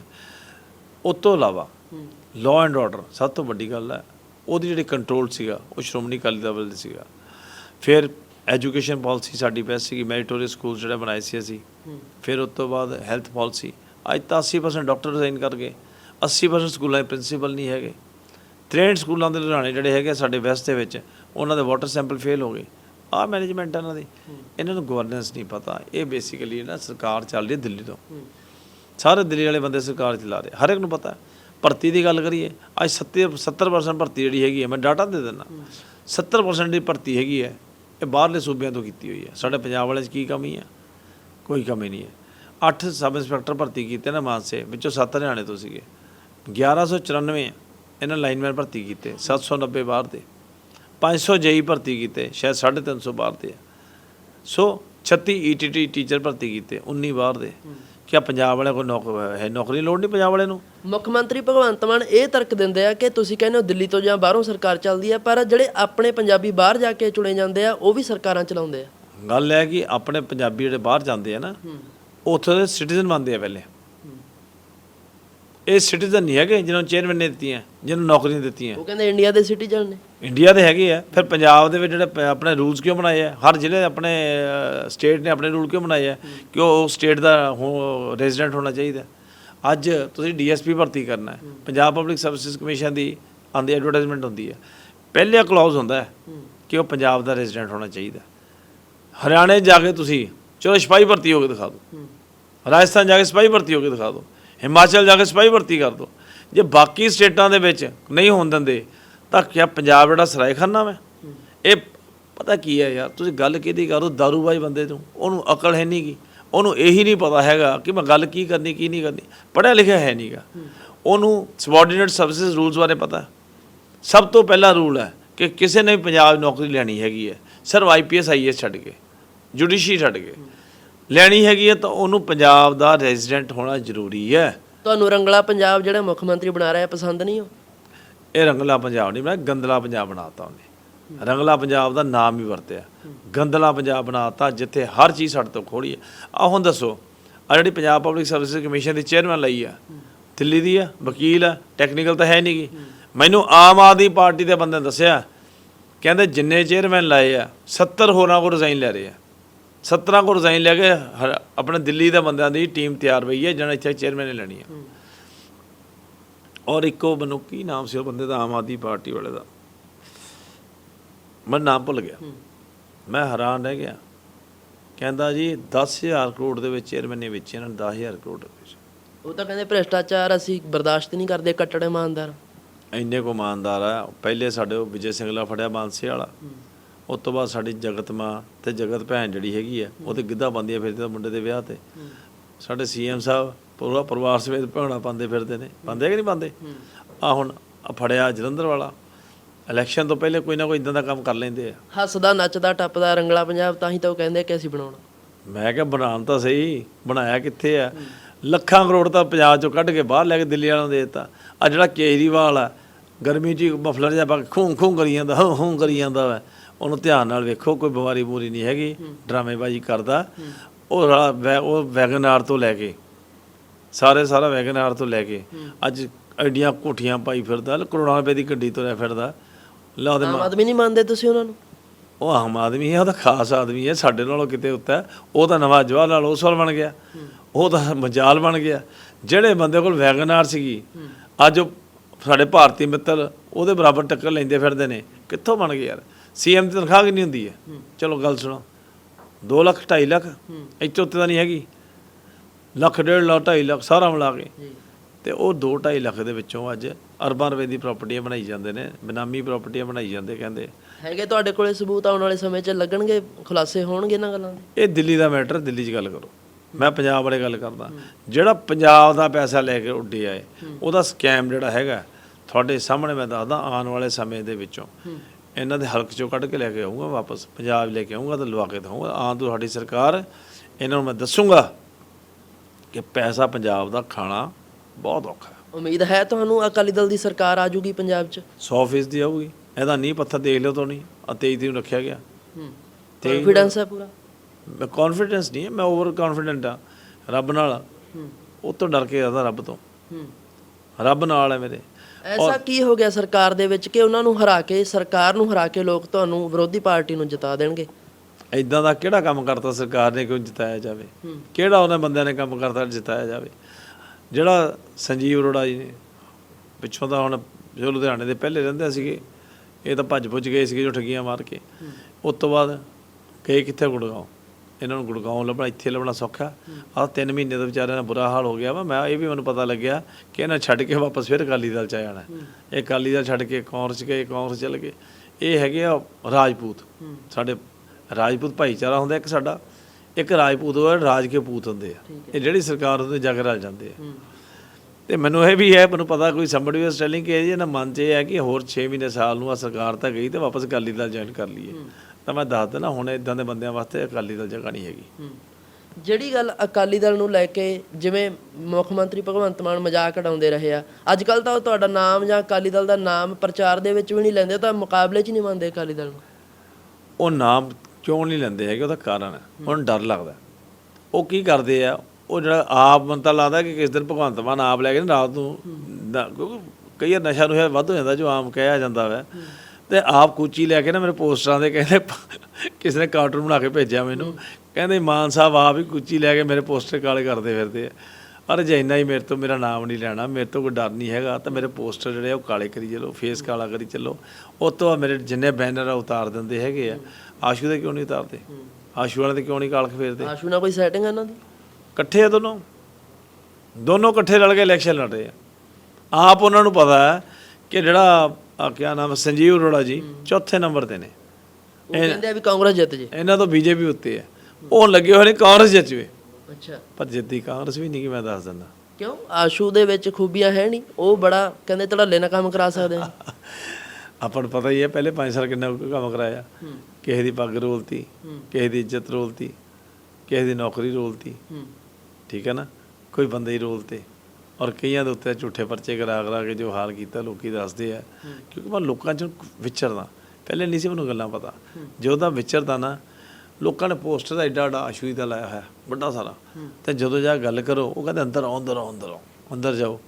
ਉਸ ਤੋਂ ਇਲਾਵਾ ਲਾਅ ਐਂਡ ਆਰਡਰ ਸਭ ਤੋਂ ਵੱਡੀ ਗੱਲ ਹੈ, ਉਹਦੀ ਜਿਹੜੀ ਕੰਟਰੋਲ ਸੀਗਾ, ਉਹ ਸ਼੍ਰੋਮਣੀ ਅਕਾਲੀ ਦਲ ਵੱਲ ਸੀਗਾ। ਫਿਰ ਐਜੂਕੇਸ਼ਨ ਪਾਲਿਸੀ ਸਾਡੀ ਬੈਸਟ ਸੀਗੀ ਮੈਰੀਟੋਰੀਅਸ ਸਕੂਲ ਜਿਹੜੇ ਬਣਾਏ ਸੀ ਅਸੀਂ। ਫਿਰ ਉਸ ਤੋਂ ਬਾਅਦ ਹੈਲਥ ਪਾਲਿਸੀ। ਅੱਜ ਤਾਂ 80% ਡਾਕਟਰ ਰਿਜ਼ਾਈਨ ਕਰ ਗਏ। 80% ਸਕੂਲਾਂ ਦੇ ਪ੍ਰਿੰਸੀਪਲ ਨਹੀਂ ਹੈਗੇ। 63 ਸਕੂਲਾਂ ਦੇ ਲੁਧਿਆਣੇ ਜਿਹੜੇ ਹੈਗੇ ਸਾਡੇ ਵੈਸਟ ਦੇ ਵਿੱਚ ਉਹਨਾਂ ਦੇ ਵਾਟਰ ਸੈਂਪਲ ਫੇਲ ਹੋ ਗਏ। ਆ ਮੈਨੇਜਮੈਂਟ ਇਹਨਾਂ ਦੀ। ਇਹਨਾਂ ਨੂੰ ਗਵਰਨੈਂਸ ਨਹੀਂ ਪਤਾ। ਇਹ ਬੇਸਿਕਲੀ ਨਾ ਸਰਕਾਰ ਚੱਲ ਰਹੀ ਹੈ ਦਿੱਲੀ ਤੋਂ। ਸਾਰੇ ਦਿੱਲੀ ਵਾਲੇ ਬੰਦੇ ਸਰਕਾਰ ਚਲਾ ਰਹੇ ਹਰ ਇੱਕ ਨੂੰ ਪਤਾ। ਭਰਤੀ ਦੀ ਗੱਲ ਕਰੀਏ ਅੱਜ 70 70% ਭਰਤੀ ਜਿਹੜੀ ਹੈਗੀ ਹੈ ਮੈਂ ਡਾਟਾ ਦੇ ਦਿੰਦਾ। 70% ਦੀ ਭਰਤੀ ਹੈਗੀ ਹੈ। ਇਹ ਬਾਹਰਲੇ ਸੂਬਿਆਂ ਤੋਂ ਕੀਤੀ ਹੋਈ ਹੈ। ਸਾਡੇ ਪੰਜਾਬ ਵਾਲੇ 'ਚ ਕੀ ਕਮੀ ਹੈ? ਕੋਈ ਕਮੀ ਨਹੀਂ ਹੈ। 8 ਸਬ ਇੰਸਪੈਕਟਰ ਭਰਤੀ ਕੀਤੇ ਨਾ ਮਾਨਸੇ, ਵਿੱਚੋਂ 7 ਹਰਿਆਣੇ ਤੋਂ ਸੀਗੇ। 1194 ਇਹਨਾਂ ਲਾਈਨਮੈਨ ਭਰਤੀ ਕੀਤੇ 790 ਬਾਹਰ ਦੇ। 500 ਜੇਈ ਭਰਤੀ ਕੀਤੇ, ਸ਼ਾਇਦ 350 ਬਾਹਰ ਦੇ ਆ। ਸੋ 36 ਈਟੀਟੀ ਟੀਚਰ ਭਰਤੀ ਕੀਤੇ 19 ਬਾਹਰ ਦੇ। ਕਿਆ ਪੰਜਾਬ ਵਾਲੇ ਕੋਲ ਨੌਕਰੀ ਲੋੜ ਨਹੀਂ ਪੰਜਾਬ ਵਾਲੇ ਨੂੰ? ਮੁੱਖ ਮੰਤਰੀ ਭਗਵੰਤ ਮਾਨ ਇਹ ਤਰਕ ਦਿੰਦੇ ਆ ਕਿ ਤੁਸੀਂ ਕਹਿੰਦੇ ਹੋ ਦਿੱਲੀ ਤੋਂ ਜਾਂ ਬਾਹਰੋਂ ਸਰਕਾਰ ਚੱਲਦੀ ਆ ਪਰ ਜਿਹੜੇ ਆਪਣੇ ਪੰਜਾਬੀ ਬਾਹਰ ਜਾ ਕੇ ਚੁਣੇ ਜਾਂਦੇ ਆ ਉਹ ਵੀ ਸਰਕਾਰਾਂ ਚਲਾਉਂਦੇ ਆ। ਗੱਲ ਹੈ ਕਿ ਆਪਣੇ ਪੰਜਾਬੀ ਜਿਹੜੇ ਬਾਹਰ ਜਾਂਦੇ ਆ ਨਾ ਉੱਥੇ ਦੇ ਸਿਟੀਜ਼ਨ ਬਣਦੇ ਆ ਪਹਿਲੇ। ਇਹ ਸਿਟੀਜ਼ਨ ਨਹੀਂ ਹੈਗੇ ਜਿਹਨਾਂ ਨੂੰ ਚੇਅਰਮੈਨ ਨੇ ਦਿੱਤੀਆਂ ਜਿਹਨਾਂ ਨੂੰ ਨੌਕਰੀਆਂ ਦਿੱਤੀਆਂ। ਉਹ ਕਹਿੰਦੇ ਇੰਡੀਆ ਦੇ ਸਿਟੀਜ਼ਨ ਨੇ। ਇੰਡੀਆ ਦੇ ਹੈਗੇ ਆ ਫਿਰ ਪੰਜਾਬ ਦੇ ਵਿੱਚ ਜਿਹੜੇ ਪ- ਆਪਣੇ ਰੂਲਸ ਕਿਉਂ ਬਣਾਏ ਆ? ਹਰ ਜ਼ਿਲ੍ਹੇ ਆਪਣੇ ਸਟੇਟ ਨੇ ਆਪਣੇ ਰੂਲ ਕਿਉਂ ਬਣਾਏ ਆ? ਕਿ ਉਹ ਸਟੇਟ ਦਾ ਰੈਜ਼ੀਡੈਂਟ ਹੋਣਾ ਚਾਹੀਦਾ? ਅੱਜ ਤੁਸੀਂ ਡੀਐਸਪੀ ਭਰਤੀ ਕਰਨਾ ਹੈ। ਪੰਜਾਬ ਪਬਲਿਕ ਸਰਵਿਸਿਜ਼ ਕਮਿਸ਼ਨ ਦੀ ਆਂਦੀ ਐਡਵਰਟਾਈਜ਼ਮੈਂਟ ਹੁੰਦੀ ਹੈ ਪਹਿਲੇ ਕਲੌਜ਼ ਹੁੰਦਾ ਹੈ ਕਿ ਉਹ ਪੰਜਾਬ ਦਾ ਰੈਜ਼ੀਡੈਂਟ ਹੋਣਾ ਚਾਹੀਦਾ। ਹਰਿਆਣੇ ਜਾ ਕੇ ਤੁਸੀਂ ਚਲੋ ਸਿਪਾਹੀ ਭਰਤੀ ਹੋ ਕੇ ਦਿਖਾ ਦਿਓ। ਰਾਜਸਥਾਨ ਜਾ ਕੇ ਸਿਪਾਹੀ ਭਰਤੀ ਹੋ ਕੇ ਦਿਖਾ ਦਿਓ। ਹਿਮਾਚਲ ਜਾ ਕੇ ਸਿਪਾਹੀ ਭਰਤੀ ਕਰ ਦਿਓ ਜੇ ਬਾਕੀ ਸਟੇਟਾਂ ਦੇ ਵਿੱਚ ਨਹੀਂ ਹੋਣ ਦਿੰਦੇ, ਤਾਂ ਕਿਆ ਪੰਜਾਬ ਜਿਹੜਾ ਸਰਾਇਖਾਨਾ ਵਾ? ਇਹ ਪਤਾ ਕੀ ਹੈ ਯਾਰ, ਤੁਸੀਂ ਗੱਲ ਕਿਹਦੀ ਕਰੋ ਦਾਰੂਬਾਜ਼ ਬੰਦੇ ਤੋਂ। ਉਹਨੂੰ ਅਕਲ ਹੈ ਨਹੀਂਗੀ ਉਹਨੂੰ ਇਹੀ ਨਹੀਂ ਪਤਾ ਹੈਗਾ ਕਿ ਮੈਂ ਗੱਲ ਕੀ ਕਰਨੀ, ਕੀ ਨਹੀਂ ਕਰਨੀ। ਪੜ੍ਹਿਆ ਲਿਖਿਆ ਹੈ ਨਹੀਂਗਾ ਉਹਨੂੰ ਸਬਆਰਡੀਨੇਟ ਸਰਵਿਸਿਜ਼ ਰੂਲਸ ਬਾਰੇ ਪਤਾ। ਸਭ ਤੋਂ ਪਹਿਲਾ ਰੂਲ ਹੈ ਕਿ ਕਿਸੇ ਨੇ ਵੀ ਪੰਜਾਬ ਨੌਕਰੀ ਲੈਣੀ ਹੈਗੀ ਹੈ। ਸਿਰਫ ਆਈਪੀਐਸ ਆਈਐਸ ਛੱਡ ਕੇ। ਜੁਡੀਸ਼ੀ ਛੱਡ ਕੇ। ਲੈਣੀ ਹੈਗੀ ਹੈ ਤਾਂ ਉਹਨੂੰ ਪੰਜਾਬ ਦਾ ਰੈਜ਼ੀਡੈਂਟ ਹੋਣਾ ਜ਼ਰੂਰੀ ਹੈ। ਤੁਹਾਨੂੰ ਰੰਗਲਾ ਪੰਜਾਬ ਜਿਹੜਾ ਮੁੱਖ ਮੰਤਰੀ ਬਣਾ ਰਿਹਾ ਪਸੰਦ ਨਹੀਂ ਹੋ ਇਹ ਰੰਗਲਾ ਪੰਜਾਬ ਨਹੀਂ ਬਣਾਇਆ ਗੰਦਲਾ ਪੰਜਾਬ ਬਣਾਤਾ ਉਹਨੇ। ਰੰਗਲਾ ਪੰਜਾਬ ਦਾ ਨਾਮ ਹੀ ਵਰਤਿਆ। ਗੰਦਲਾ ਪੰਜਾਬ ਬਣਾਤਾ ਜਿੱਥੇ ਹਰ ਚੀਜ਼ ਸਾਡੇ ਤੋਂ ਖੋੜੀ ਹੈ। ਆ ਹੁਣ ਦੱਸੋ ਆ ਜਿਹੜੀ ਪੰਜਾਬ ਪਬਲਿਕ ਸਰਵਿਸਿਜ਼ ਕਮਿਸ਼ਨ ਦੀ ਚੇਅਰਮੈਨ ਲਈ ਆ ਦਿੱਲੀ ਦੀ ਆ ਵਕੀਲ ਆ ਟੈਕਨੀਕਲ ਤਾਂ ਹੈ ਨਹੀਂਗੀ। ਮੈਨੂੰ ਆਮ ਆਦਮੀ ਪਾਰਟੀ ਦੇ ਬੰਦੇ ਨੇ ਦੱਸਿਆ ਕਹਿੰਦੇ ਜਿੰਨੇ ਚੇਅਰਮੈਨ ਲਾਏ ਆ 70 ਹੋਰਾਂ ਕੋ ਰਿਜ਼ਾਈਨ ਲੈ ਰਹੇ ਆ। 17 ਕੋ ਰਿਜ਼ਾਈਨ ਲੈ ਕੇ ਆਪਣੇ ਦਿੱਲੀ ਦੇ ਬੰਦਿਆਂ ਦੀ ਟੀਮ ਤਿਆਰ ਪਈ ਹੈ ਜਿਹਨਾਂ ਇੱਥੇ ਚੇਅਰਮੈਨ ਨੇ ਲੈਣੀ ਆ ਔਰ ਇੱਕੋ ਮੈਨੂੰ ਕੀ ਨਾਮ ਸੀ ਉਹ ਬੰਦੇ ਦਾ ਆਮ ਆਦਮੀ ਪਾਰਟੀ ਵਾਲੇ ਦਾ। ਮੈਂ ਨਾਮ ਭੁੱਲ ਗਿਆ। ਮੈਂ ਹੈਰਾਨ ਰਹਿ ਗਿਆ। ਕਹਿੰਦਾ ਜੀ 10000 ਕਰੋੜ ਦੇ ਵਿੱਚ ਚੇਅਰਮੈਨ ਨੇ ਵੇਚੇ ਇਹਨਾਂ ਨੇ 10000 ਕਰੋੜ ਦੇ ਵਿੱਚ। ਉਹ ਤਾਂ ਕਹਿੰਦੇ ਭ੍ਰਿਸ਼ਟਾਚਾਰ ਅਸੀਂ ਬਰਦਾਸ਼ਤ ਨਹੀਂ ਕਰਦੇ ਕੱਟੜ ਇਮਾਨਦਾਰ। ਇੰਨੇ ਕੋ ਇਮਾਨਦਾਰ ਆ। ਪਹਿਲੇ ਸਾਡੇ ਉਹ ਵਿਜੇ ਸਿੰਘਲਾ ਫੜਿਆ ਬਾਂਸੇ ਵਾਲਾ। ਉਸ ਤੋਂ ਬਾਅਦ ਸਾਡੀ ਜਗਤ ਮਾਂ ਤੇ ਜਗਤ ਭੈਣ ਜਿਹੜੀ ਹੈਗੀ ਆ ਉਹ ਤੇ ਗਿੱਧਾ ਪਾਉਂਦੀਆਂ ਫਿਰਦੀ ਆ ਮੁੰਡੇ ਦੇ ਵਿਆਹ ਤੇ। ਸਾਡੇ ਸੀਐਮ ਸਾਹਿਬ ਪੂਰਾ ਪਰਿਵਾਰ ਸਮੇਤ ਭੈਣਾਂ ਪਾਉਂਦੇ ਫਿਰਦੇ ਨੇ। ਪਾਉਂਦੇ ਕਿ ਨਹੀਂ ਪਾਉਂਦੇ? ਆ ਹੁਣ ਫੜਿਆ ਜਲੰਧਰ ਵਾਲਾ। ਇਲੈਕਸ਼ਨ ਤੋਂ ਪਹਿਲੇ ਕੋਈ ਨਾ ਕੋਈ ਇਦਾਂ ਦਾ ਕੰਮ ਕਰ ਲੈਂਦੇ ਆ। ਹੱਸਦਾ ਨੱਚਦਾ ਟੱਪਦਾ ਰੰਗਲਾ ਪੰਜਾਬ ਤਾਂ ਹੀ ਤਾਂ ਉਹ ਕਹਿੰਦੇ ਕਿ ਅਸੀਂ ਬਣਾਉਣਾ। ਮੈਂ ਕਿਹਾ ਬਣਾਉਣ ਤਾਂ ਸਹੀ ਬਣਾਇਆ ਕਿੱਥੇ ਆ? ਲੱਖਾਂ ਕਰੋੜ ਤਾਂ ਪੰਜਾਬ ਚੋਂ ਕੱਢ ਕੇ ਬਾਹਰ ਲੈ ਕੇ ਦਿੱਲੀ ਵਾਲਿਆਂ ਨੂੰ ਦੇ ਦਿੱਤਾ। ਆ ਜਿਹੜਾ ਕੇਜਰੀਵਾਲ ਆ ਗਰਮੀ 'ਚ ਮਫਲਰ ਜਿਹਾ ਪਾ ਖੂੰ ਕਰੀ ਜਾਂਦਾ ਹੂੰ ਹੂੰ ਕਰੀ ਜਾਂਦਾ ਵਾ। ਉਹਨੂੰ ਧਿਆਨ ਨਾਲ ਵੇਖੋ ਕੋਈ ਬਿਮਾਰੀ ਬੂਰੀ ਨਹੀਂ ਹੈਗੀ ਡਰਾਮੇਬਾਜ਼ੀ ਕਰਦਾ। ਉਹ ਵੈ- ਉਹ ਵੈਗਨਾਰ ਤੋਂ ਲੈ ਕੇ ਸਾਰੇ ਸਾਰਾ ਵੈਗਨਾਰ ਤੋਂ ਲੈ ਕੇ ਅੱਜ ਐਡੀਆਂ ਕੋਠੀਆਂ ਪਾਈ ਫਿਰਦਾ ਕਰੋੜਾਂ ਰੁਪਏ ਦੀ ਗੱਡੀ ਤੋਂ ਲੈ ਫਿਰਦਾ। ਲਾ ਉਹਦੇ ਆਮ ਆਦਮੀ ਨਹੀਂ ਮੰਨਦੇ ਤੁਸੀਂ ਉਹਨਾਂ ਨੂੰ? ਉਹ ਆਮ ਆਦਮੀ ਹੈ ਉਹਦਾ ਖਾਸ ਆਦਮੀ ਹੈ ਸਾਡੇ ਨਾਲੋਂ ਕਿਤੇ ਉੱਤੇ ਹੈ। ਉਹ ਤਾਂ ਨਵਾਂ ਜਵਾਹਰ ਲਾਲ ਉਸ ਵਾਲ ਬਣ ਗਿਆ। ਉਹ ਤਾਂ ਮਜਾਲ ਬਣ ਗਿਆ। ਜਿਹੜੇ ਬੰਦੇ ਕੋਲ ਵੈਗਨਾਰ ਸੀਗੀ ਅੱਜ ਉਹ ਸਾਡੇ ਭਾਰਤੀ ਮਿੱਤਰ ਉਹਦੇ ਬਰਾਬਰ ਟੱਕਰ ਲੈਂਦੇ ਫਿਰਦੇ ਨੇ। ਕਿੱਥੋਂ ਬਣ ਗਏ ਯਾਰ? ਸੀਐਮ ਦੀ ਤਨਖਾਹ ਕਿੰਨੀ ਹੁੰਦੀ ਹੈ? ਚਲੋ ਗੱਲ ਸੁਣੋ। 2 ਲੱਖ 2.5 ਲੱਖ ਇੱਥੇ ਉੱਤੇ ਤਾਂ ਨਹੀਂ ਹੈਗੀ। ਲੱਖ ਡੇਢ ਲੱਖ 2.5 ਲੱਖ ਸਾਰਾ ਮਿਲਾ ਕੇ। ਤੇ ਉਹ 2.5 ਲੱਖ ਦੇ ਵਿੱਚੋਂ ਅੱਜ ਅਰਬਾਂ ਰੁਪਏ ਦੀ ਪ੍ਰਾਪਰਟੀਆਂ ਬਣਾਈ ਜਾਂਦੇ ਨੇ ਬਨਾਮੀ ਪ੍ਰਾਪਰਟੀਆਂ ਬਣਾਈ ਜਾਂਦੇ ਕਹਿੰਦੇ। ਹੈਗੇ ਤੁਹਾਡੇ ਕੋਲੇ ਸਬੂਤ ਆਉਣ ਵਾਲੇ ਸਮੇਂ 'ਚ ਲੱਗਣਗੇ ਖੁਲਾਸੇ ਹੋਣਗੇ ਇਹਨਾਂ ਗੱਲਾਂ ਦੇ? ਇਹ ਦਿੱਲੀ ਦਾ ਮੈਟਰ ਦਿੱਲੀ 'ਚ ਗੱਲ ਕਰੋ। ਮੈਂ ਪੰਜਾਬ ਬਾਰੇ ਗੱਲ ਕਰਦਾ। ਜਿਹੜਾ ਪੰਜਾਬ ਦਾ ਪੈਸਾ ਲੈ ਕੇ ਉੱਡਿਆ ਹੈ। ਉਹਦਾ ਸਕੈਮ ਜਿਹੜਾ ਹੈਗਾ ਤੁਹਾਡੇ ਸਾਹਮਣੇ ਮੈਂ ਦੱਸਦਾ ਆਉਣ ਵਾਲੇ ਸਮੇਂ ਦੇ ਵਿੱਚੋਂ। ਇਹਨਾਂ ਦੇ ਹਲਕ ਚੋਂ ਕੱਢ ਕੇ ਲੈ ਕੇ ਆਉਂਗਾ ਵਾਪਸ ਪੰਜਾਬ ਲੈ ਕੇ ਆਉਂਗਾ ਤਾਂ ਲਵਾ ਕੇ ਦਊਂਗਾ ਆਂ ਤੋਂ ਸਾਡੀ ਸਰਕਾਰ ਇਹਨਾਂ ਨੂੰ ਮੈਂ ਦੱਸੂਗਾ ਕਿ ਪੈਸਾ ਪੰਜਾਬ ਦਾ ਖਾਣਾ ਬਹੁਤ ਔਖਾ ਹੈ। ਉਮੀਦ ਹੈ ਤੁਹਾਨੂੰ ਅਕਾਲੀ ਦਲ ਦੀ ਸਰਕਾਰ ਆ ਜੂਗੀ ਪੰਜਾਬ 'ਚ? 100% ਦੀ ਆਊਗੀ। ਇਹਦਾ ਨਹੀਂ ਪੱਥਰ ਦੇਖ ਲਿਓ ਤੋਂ ਨਹੀਂ ਆ 23 ਦੀ ਨੂੰ ਰੱਖਿਆ ਗਿਆ। ਹੂੰ। ਕੰਫੀਡੈਂਸ ਹੈ ਪੂਰਾ? ਮੈਂ ਕੌਨਫੀਡੈਂਸ ਨਹੀਂ ਹੈ ਮੈਂ ਓਵਰ ਕੌਨਫੀਡੈਂਟ ਆ ਰੱਬ ਨਾਲ। ਹੂੰ। ਉਹ ਤੋਂ ਡਰ ਕੇ ਆਦਾ ਰੱਬ ਤੋਂ। ਹੂੰ। ਰੱਬ ਨਾਲ ਹੈ ਮੇਰੇ। ਐਸਾ ਕੀ ਹੋ ਗਿਆ ਸਰਕਾਰ ਦੇ ਵਿੱਚ ਕਿ ਉਹਨਾਂ ਨੂੰ ਹਰਾ ਕੇ ਸਰਕਾਰ ਨੂੰ ਹਰਾ ਕੇ ਲੋਕ ਤੁਹਾਨੂੰ ਵਿਰੋਧੀ ਪਾਰਟੀ ਨੂੰ ਜਿਤਾ ਦੇਣਗੇ? ਇਦਾਂ ਦਾ ਕਿਹੜਾ ਕੰਮ ਕਰਤਾ ਸਰਕਾਰ ਨੇ ਕਿਉਂ ਜਿਤਾਇਆ ਜਾਵੇ। ਕਿਹੜਾ ਉਹਨਾਂ ਬੰਦਿਆਂ ਨੇ ਕੰਮ ਕਰਤਾ ਜਿਤਾਇਆ ਜਾਵੇ? ਜਿਹੜਾ ਸੰਜੀਵ ਅਰੋੜਾ ਜੀ ਨੇ ਪਿੱਛੋਂ ਦਾ ਹੁਣ ਜੋ ਲੁਧਿਆਣੇ ਦੇ ਪਹਿਲੇ ਰਹਿੰਦੇ ਸੀਗੇ ਇਹ ਤਾਂ ਭੱਜ ਭੁੱਜ ਗਏ ਸੀਗੇ ਜੋ ਠੱਗੀਆਂ ਮਾਰ ਕੇ। ਉਸ ਤੋਂ ਬਾਅਦ ਗਏ ਕਿੱਥੇ ਗੁੜਗਾਉਂ? ਇਹਨਾਂ ਨੂੰ ਗੁੜਗਾਉਂ ਲੱਭਣਾ ਇੱਥੇ ਲੱਭਣਾ ਸੌਖਾ। ਆਹ ਤਿੰਨ ਮਹੀਨੇ ਦਾ ਵਿਚਾਰਿਆਂ ਦਾ ਬੁਰਾ ਹਾਲ ਹੋ ਗਿਆ ਵਾ। ਮੈਂ ਇਹ ਵੀ ਮੈਨੂੰ ਪਤਾ ਲੱਗਿਆ ਕਿ ਇਹਨਾਂ ਛੱਡ ਕੇ ਵਾਪਸ ਫਿਰ ਅਕਾਲੀ ਦਲ ਚ ਆ ਜਾਣਾ। ਇਹ ਅਕਾਲੀ ਦਲ ਛੱਡ ਕੇ ਕਾਂਗਰਸ ਗਏ ਕਾਂਗਰਸ ਚਲ ਗਏ। ਇਹ ਹੈਗੇ ਆ ਰਾਜਪੂਤ। ਸਾਡੇ ਰਾਜਪੂਤ ਭਾਈਚਾਰਾ ਹੁੰਦਾ ਇੱਕ ਸਾਡਾ। ਇੱਕ ਰਾਜਪੂਤ ਉਹ ਰਾਜ ਕੇ ਪੂਤ ਹੁੰਦੇ ਆ। ਇਹ ਜਿਹੜੀ ਸਰਕਾਰ ਉਹਦੇ ਜਗ ਰਲ ਜਾਂਦੇ ਆ। ਤੇ ਮੈਨੂੰ ਇਹ ਵੀ ਹੈ ਮੈਨੂੰ ਪਤਾ ਕੋਈ ਸੰਬੜੀ ਵਾਸ ਟੈਲਿੰਗ ਕਿ ਇਹ ਨਾ ਮਨ 'ਚ ਇਹ ਹੈ ਕਿ ਹੋਰ 6 ਮਹੀਨੇ ਸਾਲ ਨੂੰ ਆ ਸਰਕਾਰ ਤਾਂ ਗਈ ਤੇ ਵਾਪਸ ਅਕਾਲੀ ਦਲ ਜੁਆਇਨ ਕਰ ਲਈਏ। ਤਾਂ ਮੈਂ ਦੱਸ ਦਿੰਦਾ ਹੁਣ ਇਦਾਂ ਦੇ ਬੰਦਿਆਂ ਵਾਸਤੇ ਅਕਾਲੀ ਦਲ ਜਗ੍ਹਾ ਨਹੀਂ ਹੈਗੀ। ਜਿਹੜੀ ਗੱਲ ਅਕਾਲੀ ਦਲ ਨੂੰ ਲੈ ਕੇ ਜਿਵੇਂ ਮੁੱਖ ਮੰਤਰੀ ਭਗਵੰਤ ਮਾਨ ਮਜ਼ਾਕ ਉਡਾਉਂਦੇ ਰਹੇ ਆ ਅੱਜ ਕੱਲ ਤਾਂ ਉਹ ਤੁਹਾਡਾ ਨਾਮ ਜਾਂ ਅਕਾਲੀ ਦਲ ਦਾ ਨਾਮ ਪ੍ਰਚਾਰ ਦੇ ਵਿੱਚ ਵੀ ਨਹੀਂ ਲੈਂਦੇ ਤਾਂ ਮੁਕਾਬਲੇ 'ਚ ਨਹੀਂ ਮੰਨਦੇ ਅਕਾਲੀ ਦਲ ਨੂੰ। ਉਹ ਨਾਮ ਕਿਉਂ ਨਹੀਂ ਲੈਂਦੇ ਹੈਗੇ ਉਹਦਾ ਕਾਰਨ ਹੈ। ਉਹਨਾਂ ਨੂੰ ਡਰ ਲੱਗਦਾ ਉਹ ਕੀ ਕਰਦੇ ਆ ਉਹ ਜਿਹੜਾ ਆਪ ਮਨ ਤਾਂ ਲੱਗਦਾ ਕਿ ਕਿਸ ਦਿਨ ਭਗਵੰਤ ਮਾਨ ਆਪ ਲੈ ਕੇ ਨਾ ਰਾਤ ਨੂੰ ਨਾ- ਕਿਉਂਕਿ ਕਈ ਵਾਰ ਨਸ਼ਾ ਨੁਸ਼ਾ ਵੱਧ ਹੋ ਜਾਂਦਾ ਜੋ ਆਮ ਕਿਹਾ ਜਾਂਦਾ ਵੈ। ਤੇ ਆਪ ਕੂਚੀ ਲੈ ਕੇ ਨਾ ਮੇਰੇ ਪੋਸਟਰਾਂ ਦੇ ਕਹਿੰਦੇ ਕਿਸੇ ਨੇ ਕਾਰਟੂਨ ਬਣਾ ਕੇ ਭੇਜਿਆ ਮੈਨੂੰ। ਕਹਿੰਦੇ ਮਾਨ ਸਾਹਿਬ ਆਪ ਹੀ ਕੂਚੀ ਲੈ ਕੇ ਮੇਰੇ ਪੋਸਟਰ ਕਾਲੇ ਕਰਦੇ ਫਿਰਦੇ ਆ। ਅਰੇ ਜੇ ਇੰਨਾ ਹੀ ਮੇਰੇ ਤੋਂ ਮੇਰਾ ਨਾਮ ਨਹੀਂ ਲੈਣਾ ਮੇਰੇ ਤੋਂ ਕੋਈ ਡਰ ਨਹੀਂ ਹੈਗਾ ਤਾਂ ਮੇਰੇ ਪੋਸਟਰ ਜਿਹੜੇ ਆ ਉਹ ਕਾਲੇ ਕਰੀ ਚੱਲੋ ਫੇਸ ਕਾਲਾ ਕਰੀ ਚੱਲੋ। ਉਸ ਤੋਂ ਮੇਰੇ ਜਿੰਨੇ ਬੈਨਰ ਆ ਉਤਾਰ ਦਿੰਦੇ ਹੈਗੇ ਆ। ਆਸ਼ੂ ਦੇ ਕਿਉਂ ਨਹੀਂ ਉਤਾਰਦੇ? ਆਸ਼ੂ ਵਾਲੇ ਦੇ ਕਿਉਂ ਨਹੀਂ ਕਾਲਖ ਫੇਰਦੇ? ਆਸ਼ੂ ਨਾਲ ਕੋਈ ਸੈਟਿੰਗ ਹੈ ਇਹਨਾਂ ਦੀ? ਇਕੱਠੇ ਆ ਦੋਨੋਂ? ਦੋਨੋਂ ਇਕੱਠੇ ਰਲ ਕੇ ਇਲੈਕਸ਼ਨ ਲੜ ਰਹੇ ਆ। ਆਪ ਉਹਨਾਂ ਨੂੰ ਪਤਾ ਹੈ ਕਿ ਜਿਹੜਾ ਆ ਕਿਆ ਨਾਮ ਹੈ, ਸੰਜੀਵ ਅਰੋੜਾ ਜੀ ਚੌਥੇ ਨੰਬਰ ਤੇ ਨੇ। ਉਹ ਕਹਿੰਦੇ ਆ ਵੀ ਕਾਂਗਰਸ ਜਿੱਤ ਜੇ। ਇਹਨਾਂ ਤੋਂ ਬੀਜੇਪੀ ਉੱਤੇ ਹੈ। ਉਹ ਲੱਗੇ ਹੋਏ ਨੇ ਕਾਂਗਰਸ ਜਿੱਤਵੇ। ਅੱਛਾ। ਪਰ ਜਿੱਤੀ ਕਾਂਗਰਸ ਵੀ ਨਹੀਂ ਕਿ ਮੈਂ ਦੱਸ ਦਿੰਦਾ। ਕਿਉਂ? ਆਸ਼ੂ ਦੇ ਵਿੱਚ ਖੂਬੀਆਂ ਹੈ ਨਹੀਂ। ਉਹ ਬੜਾ ਕਹਿੰਦੇ ਧੜੱਲੇ ਨਾਲ ਕੰਮ ਕਰਾ ਸਕਦੇ ਆ ਆਪਾਂ ਨੂੰ ਪਤਾ ਹੀ ਹੈ ਪਹਿਲੇ 5 ਸਾਲ ਕਿੰਨਾ ਕੰਮ ਕਰਾਇਆ। ਕਿਸੇ ਦੀ ਪੱਗ ਰੋਲਤੀ। ਕਿਸੇ ਦੀ ਇੱਜ਼ਤ ਰੋਲਤੀ ਕਿਸੇ ਦੀ ਨੌਕਰੀ ਰੋਲਤੀ। ਠੀਕ ਹੈ ਨਾ? ਕੋਈ ਬੰਦੇ ਹੀ ਰੋਲਤੇ। ਔਰ ਕਈਆਂ ਦੇ ਉੱਤੇ ਝੂਠੇ ਪਰਚੇ ਕਰਾ ਕਰਾ ਕੇ ਜੋ ਹਾਲ ਕੀਤਾ ਲੋਕੀ ਦੱਸਦੇ ਆ। ਕਿਉਂਕਿ ਮੈਂ ਲੋਕਾਂ 'ਚ ਵਿਚਰਦਾ। ਪਹਿਲੇ ਨਹੀਂ ਸੀ ਮੈਨੂੰ ਗੱਲਾਂ ਪਤਾ। ਜਦੋਂ ਦਾ ਵਿਚਰਦਾ ਨਾ ਲੋਕਾਂ ਨੇ ਪੋਸਟਰ ਦਾ ਐਡਾ ਐਡਾ ਆਸ਼ੂਈ ਦਾ ਲਾਇਆ ਹੋਇਆ ਵੱਡਾ ਸਾਰਾ। ਤੇ ਜਦੋਂ ਜਾ ਗੱਲ ਕਰੋ ਉਹ ਕਹਿੰਦੇ ਅੰਦਰ ਆਓ ਅੰਦਰ ਆਓ ਅੰਦਰ ਆਓ ਅੰਦਰ ਜਾਓ।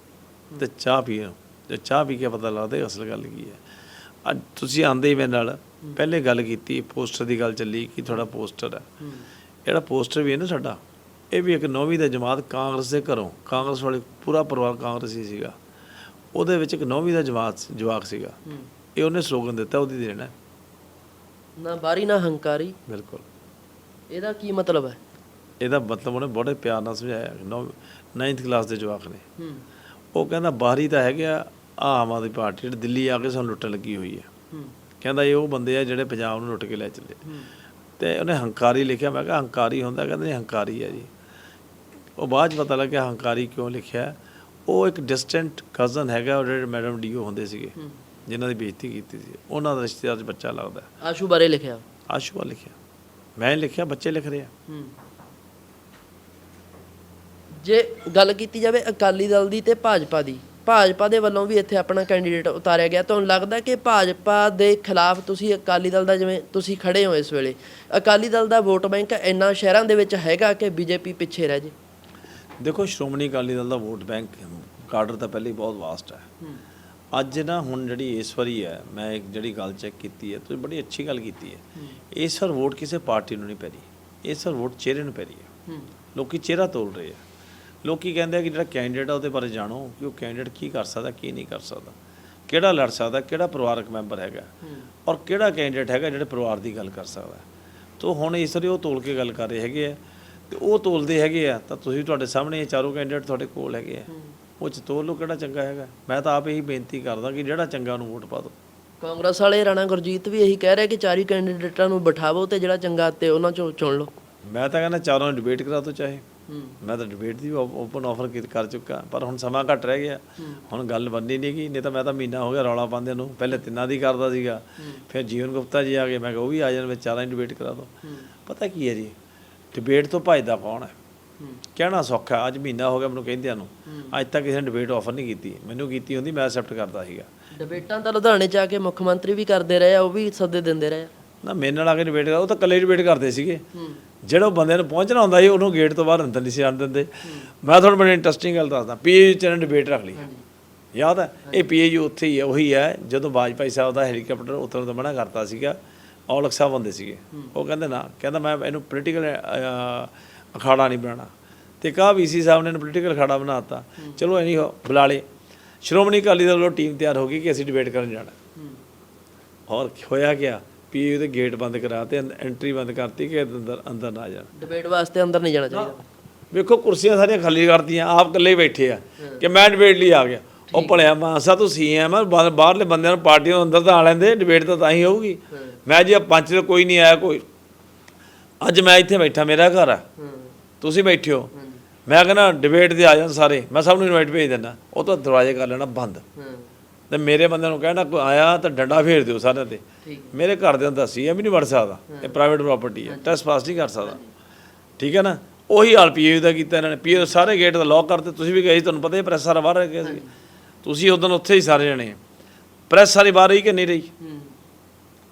ਤੇ ਚਾਹ ਪੀਓ। ਜੇ ਚਾਹ ਪੀ ਕੇ ਪਤਾ ਲੱਗਦਾ ਅਸਲ ਗੱਲ ਕੀ ਹੈ। ਅੱਜ ਤੁਸੀਂ ਆਂਦੇ ਹੀ ਮੇਰੇ ਨਾਲ ਪਹਿਲੇ ਗੱਲ ਕੀਤੀ ਪੋਸਟਰ ਦੀ ਗੱਲ ਚੱਲੀ ਕਿ ਤੁਹਾਡਾ ਪੋਸਟਰ ਹੈ। ਜਿਹੜਾ ਪੋਸਟਰ ਵੀ ਹੈ ਨਾ ਸਾਡਾ ਇਹ ਵੀ ਇੱਕ ਨੌਵੀਂ ਦਾ ਜਮਾਤ ਕਾਂਗਰਸ ਦੇ ਘਰੋਂ ਕਾਂਗਰਸ ਵਾਲੇ ਪੂਰਾ ਪਰਿਵਾਰ ਕਾਂਗਰਸੀ ਸੀਗਾ। ਉਹਦੇ ਵਿੱਚ ਇੱਕ ਨੌਵੀਂ ਦਾ ਜਮਾਤ ਜਵਾਕ ਸੀਗਾ। ਇਹ ਉਹਨੇ ਸਲੋਗਨ ਦਿੱਤਾ ਉਹਦੀ ਦੇਣਾ ਹੈ। ਨਾ ਬਾਰੀ ਨਾ ਹੰਕਾਰੀ। ਬਿਲਕੁਲ। ਇਹਦਾ ਕੀ ਮਤਲਬ ਹੈ? ਇਹਦਾ ਮਤਲਬ ਉਹਨੇ ਬੜੇ ਪਿਆਰ ਨਾਲ ਸਮਝਾਇਆ 9th ਕਲਾਸ ਦੇ ਜਵਾਕ ਨੇ। ਉਹ ਕਹਿੰਦਾ ਬਾਹਰੀ ਤਾਂ ਹੈਗੇ ਆ ਆਮ ਆਦਮੀ ਪਾਰਟੀ ਜਿਹੜੀ ਦਿੱਲੀ ਆ ਕੇ ਸਾਨੂੰ ਲੁੱਟਣ ਲੱਗੀ ਹੋਈ ਹੈ। ਕਹਿੰਦਾ ਇਹ ਉਹ ਬੰਦੇ ਆ ਜਿਹੜੇ ਪੰਜਾਬ ਨੂੰ ਲੁੱਟ ਕੇ ਲੈ ਚੱਲੇ। ਤੇ ਉਹਨੇ ਹੰਕਾਰੀ ਲਿਖਿਆ ਮੈਂ ਕਿਹਾ ਹੰਕਾਰੀ ਹੁੰਦਾ ਕਹਿੰਦੇ ਹੰਕਾਰੀ ਹੈ ਜੀ। ਉਹ ਬਾਅਦ ਪਤਾ ਲੱਗਿਆ ਹੰਕਾਰੀ ਕਿਉਂ ਲਿਖਿਆ ਉਹ ਇੱਕ ਡਿਸਟੈਂਟ ਕਜ਼ਨ ਹੈਗਾ ਉਹ ਜਿਹੜੇ ਮੈਡਮ ਡੀਓ ਹੁੰਦੇ ਸੀਗੇ ਜਿਨ੍ਹਾਂ ਦੀ ਬੇਇੱਜ਼ਤੀ ਕੀਤੀ ਸੀ। ਉਹਨਾਂ ਦਾ ਰਿਸ਼ਤੇਦਾਰ 'ਚ ਬੱਚਾ ਲੱਗਦਾ ਆਸ਼ੂ ਬਾਰੇ ਲਿਖਿਆ? ਆਸ਼ੂਆ ਲਿਖਿਆ। ਮੈਂ ਲਿਖਿਆ ਬੱਚੇ ਲਿਖ ਰਹੇ ਆ। ਜੇ ਗੱਲ ਕੀਤੀ ਜਾਵੇ ਅਕਾਲੀ ਦਲ ਦੀ ਤੇ ਭਾਜਪਾ ਦੀ ਭਾਜਪਾ ਦੇ ਵੱਲੋਂ ਵੀ ਇੱਥੇ ਆਪਣਾ ਕੈਂਡੀਡੇਟ ਉਤਾਰਿਆ ਗਿਆ। ਤੁਹਾਨੂੰ ਲੱਗਦਾ ਕਿ ਭਾਜਪਾ ਦੇ ਖਿਲਾਫ ਤੁਸੀਂ ਅਕਾਲੀ ਦਲ ਦਾ ਜਿਵੇਂ ਤੁਸੀਂ ਖੜੇ ਹੋ ਇਸ ਵੇਲੇ ਅਕਾਲੀ ਦਲ ਦਾ ਵੋਟ ਬੈਂਕ ਇੰਨਾ ਸ਼ਹਿਰਾਂ ਦੇ ਵਿੱਚ ਹੈਗਾ ਕਿ ਬੀਜੇਪੀ ਪਿੱਛੇ ਰਹਿ ਜੇ? ਦੇਖੋ ਸ਼੍ਰੋਮਣੀ ਅਕਾਲੀ ਦਲ ਦਾ ਵੋਟ ਬੈਂਕ ਕਾਡਰ ਤਾਂ ਪਹਿਲੇ ਹੀ ਬਹੁਤ ਵਾਸਟ ਹੈ। ਅੱਜ ਨਾ ਹੁਣ ਜਿਹੜੀ ਇਸ ਵਾਰੀ ਹੈ ਮੈਂ ਇੱਕ ਜਿਹੜੀ ਗੱਲ ਚੈੱਕ ਕੀਤੀ ਹੈ ਤੁਸੀਂ ਬੜੀ ਅੱਛੀ ਗੱਲ ਕੀਤੀ ਹੈ। ਇਸ ਵਾਰ ਵੋਟ ਕਿਸੇ ਪਾਰਟੀ ਨੂੰ ਨਹੀਂ ਪੈ ਰਹੀ। ਇਸ ਵਾਰ ਵੋਟ ਚਿਹਰੇ ਨੂੰ ਪੈ ਰਹੀ ਹੈ। ਲੋਕੀ ਚਿਹਰਾ ਤੋਲ ਰਹੇ ਆ ਲੋਕੀ ਕਹਿੰਦੇ ਆ ਕਿ ਜਿਹੜਾ ਕੈਂਡੀਡੇਟ ਆ ਉਹਦੇ ਬਾਰੇ ਜਾਣੋ ਕਿ ਉਹ ਕੈਂਡੀਡੇਟ ਕੀ ਕਰ ਸਕਦਾ ਕੀ ਨਹੀਂ ਕਰ ਸਕਦਾ। ਕਿਹੜਾ ਲੜ ਸਕਦਾ ਕਿਹੜਾ ਪਰਿਵਾਰਕ ਮੈਂਬਰ ਹੈਗਾ। ਔਰ ਕਿਹੜਾ ਕੈਂਡੀਡੇਟ ਹੈਗਾ ਜਿਹੜੇ ਪਰਿਵਾਰ ਦੀ ਗੱਲ ਕਰ ਸਕਦਾ ਤੋ ਹੁਣ ਇਸ ਵਾਰੀ ਉਹ ਤੋਲ ਕੇ ਗੱਲ ਕਰ ਰਹੇ ਹੈਗੇ ਆ ਤੇ ਉਹ ਤੋਲਦੇ ਹੈਗੇ ਆ ਤਾਂ ਤੁਸੀਂ ਤੁਹਾਡੇ ਸਾਹਮਣੇ ਇਹ ਚਾਰੋਂ ਕੈਂਡੀਡੇਟ ਤੁਹਾਡੇ ਕੋਲ ਹੈਗੇ ਆ। ਉਹ ਚ ਤੋਲ ਲਓ ਕਿਹੜਾ ਚੰਗਾ ਹੈਗਾ। ਮੈਂ ਤਾਂ ਆਪ ਇਹੀ ਬੇਨਤੀ ਕਰਦਾ ਕਿ ਜਿਹੜਾ ਚੰਗਾ ਉਹਨੂੰ ਵੋਟ ਪਾ ਦਿਓ। ਕਾਂਗਰਸ ਵਾਲੇ ਰਾਣਾ ਗੁਰਜੀਤ ਵੀ ਇਹੀ ਕਹਿ ਰਿਹਾ ਕਿ ਚਾਰੀ ਕੈਂਡੀਡੇਟਾਂ ਨੂੰ ਬਿਠਾਵੋ ਤੇ ਜਿਹੜਾ ਚੰਗਾ ਤੇ ਉਹਨਾਂ ਚੋਂ ਚੁਣ ਲਓ। ਮੈਂ ਤਾਂ ਕਹਿੰਦਾ ਚਾਰੋਂ ਡਿਬੇਟ ਕਰਾ ਦਿਓ ਚਾਹੇ। ਮੈਂ ਤਾਂ ਡਿਬੇਟ ਦੀ ਓਪਨ ਆਫਰ ਕਰ ਚੁੱਕਾ ਪਰ ਹੁਣ ਸਮਾਂ ਘੱਟ ਰਹਿ ਗਿਆ। ਹੁਣ ਗੱਲ ਬੰਨੀ ਨਹੀਂ ਗਈ ਨਹੀਂ ਤਾਂ ਮੈਂ ਤਾਂ ਮਹੀਨਾ ਹੋ ਗਿਆ ਰੌਲਾ ਪਾਉਂਦੇ ਨੂੰ। ਪਹਿਲੇ ਤਿੰਨਾਂ ਦੀ ਕਰਦਾ ਸੀਗਾ ਫਿਰ ਜੀਵਨ ਗੁਪਤਾ ਜੀ ਆ ਗਏ। ਮੈਂ ਕਿਹਾ ਉਹ ਵੀ ਆ ਜਾਣ ਵਿੱਚ ਚਾਰਾਂ ਦੀ ਡਿਬੇਟ ਕਰਾ ਦੋ ਪਤਾ ਕੀ ਹੈ ਜੀ? ਡਿਬੇਟ ਤੋਂ ਭੱਜਦਾ ਕੌਣ ਹੈ। ਕਹਿਣਾ ਸੌਖਾ ਅੱਜ ਮਹੀਨਾ ਹੋ ਗਿਆ ਮੈਨੂੰ ਕਹਿੰਦਿਆਂ ਨੂੰ। ਅੱਜ ਤੱਕ ਕਿਸੇ ਨੇ ਡਿਬੇਟ ਆਫਰ ਨਹੀਂ ਕੀਤੀ। ਮੈਨੂੰ ਕੀਤੀ ਹੁੰਦੀ ਮੈਂ ਐਕਸੈਪਟ ਕਰਦਾ ਸੀਗਾ। ਡਿਬੇਟਾਂ ਤਾਂ ਲੁਧਿਆਣੇ ਚ ਆ ਕੇ ਮੁੱਖ ਮੰਤਰੀ ਵੀ ਕਰਦੇ ਰਹੇ ਆ ਉਹ ਵੀ ਸੱਦੇ ਦਿੰਦੇ ਰਹੇ ਆ। ਨਾ ਮੇਰੇ ਨਾਲ ਆ ਕੇ ਡਿਬੇਟ ਕਰ ਉਹ ਤਾਂ ਇਕੱਲੇ ਡਿਬੇਟ ਕਰਦੇ ਸੀਗੇ। ਜਿਹੜਾ ਉਹ ਬੰਦੇ ਨੂੰ ਪਹੁੰਚਣਾ ਹੁੰਦਾ ਸੀ ਉਹਨੂੰ ਗੇਟ ਤੋਂ ਬਾਹਰ ਅੰਦਰ ਨਹੀਂ ਸੀ ਆਣ ਦਿੰਦੇ। ਮੈਂ ਤੁਹਾਨੂੰ ਬੜੀ ਇੰਟਰਸਟਿੰਗ ਗੱਲ ਦੱਸਦਾ। ਪੀਏ ਚ ਨੇ ਡਿਬੇਟ ਰੱਖ ਲਈ। ਯਾਦ ਹੈ? ਇਹ ਪੀਏ ਉੱਥੇ ਹੀ ਹੈ ਉਹੀ ਹੈ। ਜਦੋਂ ਵਾਜਪਾਈ ਸਾਹਿਬ ਦਾ ਹੈਲੀਕਾਪਟਰ ਉਤਰਨ ਤੋਂ ਮਨਾ ਕਰਤਾ ਸੀਗਾ ਔਲਖ ਸਾਹਿਬ ਹੁੰਦੇ ਸੀਗੇ। ਉਹ ਕਹਿੰਦੇ ਨਾ ਕਹਿੰਦਾ ਮੈਂ ਇਹਨੂੰ ਪੋਲੀਟੀਕਲ ਅਖਾੜਾ ਨਹੀਂ ਬਣਾਉਣਾ। ਤੇ ਕਹਾ ਵੀਸੀ ਸਾਹਿਬ ਨੇ ਇਹਨੂੰ ਪੋਲੀਟੀਕਲ ਅਖਾੜਾ ਬਣਾਤਾ ਚਲੋ ਐਨੀ ਬੁਲਾ ਲਏ। ਸ਼੍ਰੋਮਣੀ ਅਕਾਲੀ ਦਲ ਵੱਲੋਂ ਟੀਮ ਤਿਆਰ ਹੋ ਗਈ ਕਿ ਅਸੀਂ ਡਿਬੇਟ ਕਰਨ ਜਾਣਾ। ਔਰ ਹੋਇਆ ਗਿਆ ਪੀਏ ਦੇ ਗੇਟ ਬੰਦ ਕਰਾ ਤੇ ਐਂਟਰੀ ਬੰਦ ਕਰਤੀ ਕਿ ਅੰਦਰ ਅੰਦਰ ਨਾ ਜਾਣ। ਡਿਬੇਟ ਵਾਸਤੇ ਅੰਦਰ ਨਹੀਂ ਜਾਣਾ ਚਾਹੀਦਾ। ਵੇਖੋ ਕੁਰਸੀਆਂ ਸਾਰੀਆਂ ਖਾਲੀ ਕਰਤੀਆਂ ਆਪ ਇਕੱਲੇ ਹੀ ਬੈਠੇ ਆ ਕਿ ਮੈਂ ਡਿਬੇਟ ਲਈ ਆ ਗਿਆ। ਉਹ ਭਲਿਆ ਮਾਸਾ ਤੂੰ ਸੀਐਮ ਆ ਬਾਹਰਲੇ ਬੰਦਿਆਂ ਨੂੰ ਪਾਰਟੀਆਂ ਨੂੰ ਅੰਦਰ ਤਾਂ ਆ ਲੈਂਦੇ ਡਿਬੇਟ ਤਾਂ ਤਾਂ ਹੀ ਹੋਊਗੀ। ਮੈਂ ਜੀ ਪੰਜ ਚ ਕੋਈ ਨਹੀਂ ਆਇਆ ਕੋਈ। ਅੱਜ ਮੈਂ ਇੱਥੇ ਬੈਠਾ ਮੇਰਾ ਘਰ ਆ। ਤੁਸੀਂ ਬੈਠੇ ਹੋ। ਮੈਂ ਕਹਿੰਦਾ ਡਿਬੇਟ ਤੇ ਆ ਜਾਣ ਸਾਰੇ। ਮੈਂ ਸਭ ਨੂੰ ਇਨਵਾਈਟ ਭੇਜ ਦਿੰਦਾ। ਉਹ ਤਾਂ ਦਰਵਾਜ਼ੇ ਕਰ ਲੈਣਾ ਬੰਦ। ਤੇ ਮੇਰੇ ਬੰਦਿਆਂ ਨੂੰ ਕਹਿਣਾ ਕੋਈ ਆਇਆ ਤਾਂ ਡੰਡਾ ਫੇਰ ਦਿਓ ਸਾਰਿਆਂ ਤੇ। ਮੇਰੇ ਘਰ ਦੇ ਅੰਦਰ ਸੀ ਇਹ ਵੀ ਨਹੀਂ ਵੜ ਸਕਦਾ। ਇਹ ਪ੍ਰਾਈਵੇਟ ਪ੍ਰਾਪਰਟੀ ਹੈ। ਟੈਸਟ ਪਾਸ ਨਹੀਂ ਕਰ ਸਕਦਾ। ਠੀਕ ਹੈ ਨਾ? ਉਹੀ ਹਾਲ ਪੀਏ ਦਾ ਕੀਤਾ ਇਹਨਾਂ ਨੇ। ਪੀਏ ਸਾਰੇ ਗੇਟ ਦਾ ਲੌਕ ਕਰਤੇ। ਤੁਸੀਂ ਵੀ ਗਏ ਸੀ ਤੁਹਾਨੂੰ ਪਤਾ ਹੀ ਪ੍ਰੈਸ ਸਾਰਾ ਬਾਹਰ ਰਹਿ ਗਿਆ ਸੀ। ਤੁਸੀਂ ਉਦੋਂ ਉੱਥੇ ਹੀ ਸਾਰੇ ਜਣੇ। ਪ੍ਰੈਸ ਸਾਰੀ ਬਾਹਰ ਰਹੀ ਕਿ ਨਹੀਂ ਰਹੀ?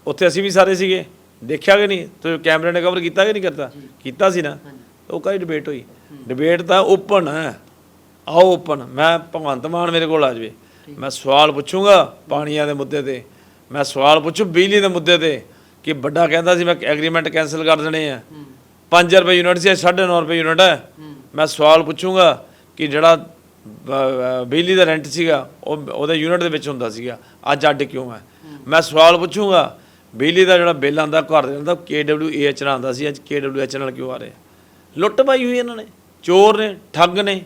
ਉੱਥੇ ਅਸੀਂ ਵੀ ਸਾਰੇ ਸੀਗੇ। ਦੇਖਿਆ ਕਿ ਨਹੀਂ? ਤੁਸੀਂ ਕੈਮਰੇ ਨੇ ਕਵਰ ਕੀਤਾ ਕਿ ਨਹੀਂ ਕਰਤਾ? ਕੀਤਾ ਸੀ ਨਾ। ਉਹ ਕਾਹਦੀ ਡਿਬੇਟ ਹੋਈ? ਡਿਬੇਟ ਤਾਂ ਓਪਨ ਹੈ। ਆਓ ਓਪਨ ਮੈਂ ਭਗਵੰਤ ਮਾਨ ਮੇਰੇ ਕੋਲ ਆ ਜਾਵੇ। ਮੈਂ ਸਵਾਲ ਪੁੱਛੂੰਗਾ ਪਾਣੀਆਂ ਦੇ ਮੁੱਦੇ ਤੇ। ਮੈਂ ਸਵਾਲ ਪੁੱਛੂ ਬਿਜਲੀ ਦੇ ਮੁੱਦੇ ਤੇ ਕਿ ਵੱਡਾ ਕਹਿੰਦਾ ਸੀ ਮੈਂ ਐਗਰੀਮੈਂਟ ਕੈਨਸਲ ਕਰ ਦੇਣੇ ਆ। 5 ਰੁਪਏ ਯੂਨਿਟ ਸੀ 9.5 ਰੁਪਏ ਯੂਨਿਟ ਹੈ। ਮੈਂ ਸਵਾਲ ਪੁੱਛੂੰਗਾ ਕਿ ਜਿਹੜਾ ਬਿਜਲੀ ਦਾ ਰੈਂਟ ਸੀਗਾ ਉਹ ਉਹਦੇ ਯੂਨਿਟ ਦੇ ਵਿੱਚ ਹੁੰਦਾ ਸੀਗਾ। ਅੱਜ ਅੱਡ ਕਿਉਂ ਹੈ? ਮੈਂ ਸਵਾਲ ਪੁੱਛੂੰਗਾ ਬਿਜਲੀ ਦਾ ਜਿਹੜਾ ਬਿੱਲ ਆਂਦਾ ਘਰ ਦੇ ਆਂਦਾ KWAH ਨਾਲ ਆਂਦਾ ਸੀ ਅੱਜ KWH ਨਾਲ ਕਿਉਂ ਆ ਰਿਹਾ? ਲੁੱਟ ਪਾਈ ਹੋਈ ਇਹਨਾਂ ਨੇ ਚੋਰ ਨੇ ਠੱਗ ਨੇ।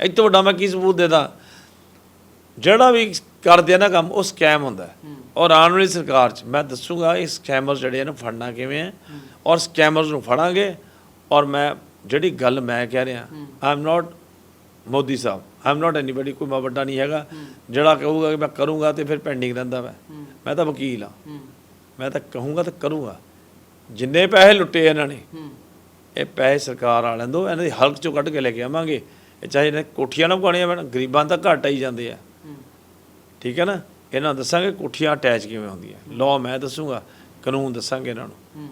ਇਹ ਤੋਂ ਵੱਡਾ ਮੈਂ ਕੀ ਸਬੂਤ ਦੇਦਾ? ਜਿਹੜਾ ਵੀ ਕਰਦੇ ਆ ਨਾ ਕੰਮ ਉਹ ਸਕੈਮ ਹੁੰਦਾ। ਔਰ ਆਉਣ ਵਾਲੀ ਸਰਕਾਰ 'ਚ ਮੈਂ ਦੱਸੂਗਾ ਇਹ ਸਕੈਮਰਸ ਜਿਹੜੇ ਨਾ ਫੜਨਾ ਕਿਵੇਂ ਹੈ? ਔਰ ਸਕੈਮਰਸ ਨੂੰ ਫੜਾਂਗੇ। ਔਰ ਮੈਂ ਜਿਹੜੀ ਗੱਲ ਮੈਂ ਕਹਿ ਰਿਹਾ I am not Modi Sahib. I am not anybody ਕੋਈ ਮੈਂ ਵੱਡਾ ਨਹੀਂ ਹੈਗਾ। ਜਿਹੜਾ ਕਹੂਗਾ ਕਿ ਮੈਂ ਕਰੂੰਗਾ ਤੇ ਫਿਰ ਪੈਂਡਿੰਗ ਰਹਿੰਦਾ ਮੈਂ। ਮੈਂ ਤਾਂ ਵਕੀਲ ਆ ਮੈਂ ਤਾਂ ਕਹੂੰਗਾ ਤਾਂ ਕਰੂੰਗਾ। ਜਿੰਨੇ ਪੈਸੇ ਲੁੱਟੇ ਇਹਨਾਂ ਨੇ, ਇਹ ਪੈਸੇ ਸਰਕਾਰ ਵਾਲਿਆਂ ਤੋਂ, ਇਹਨਾਂ ਦੀ ਹਲਕ ਚੋਂ ਕੱਢ ਕੇ ਲੈ ਕੇ ਆਵਾਂਗੇ। ਇਹ ਚਾਹੇ ਇਹਨਾਂ ਕੋਠੀਆਂ ਨਾ ਪਾਣੀਆਂ ਪੈਣ, ਗਰੀਬਾਂ ਤਾਂ ਘੱਟ ਹੀ ਜਾਂਦੇ ਆ। ਠੀਕ ਹੈ ਨਾ? ਇਹਨਾਂ ਨੂੰ ਦੱਸਾਂਗੇ ਕੋਠੀਆਂ ਅਟੈਚ ਕਿਵੇਂ ਹੁੰਦੀਆਂ। ਲਾਅ ਮੈਂ ਦੱਸੂਗਾ, ਕਾਨੂੰਨ ਦੱਸਾਂਗੇ ਇਹਨਾਂ ਨੂੰ।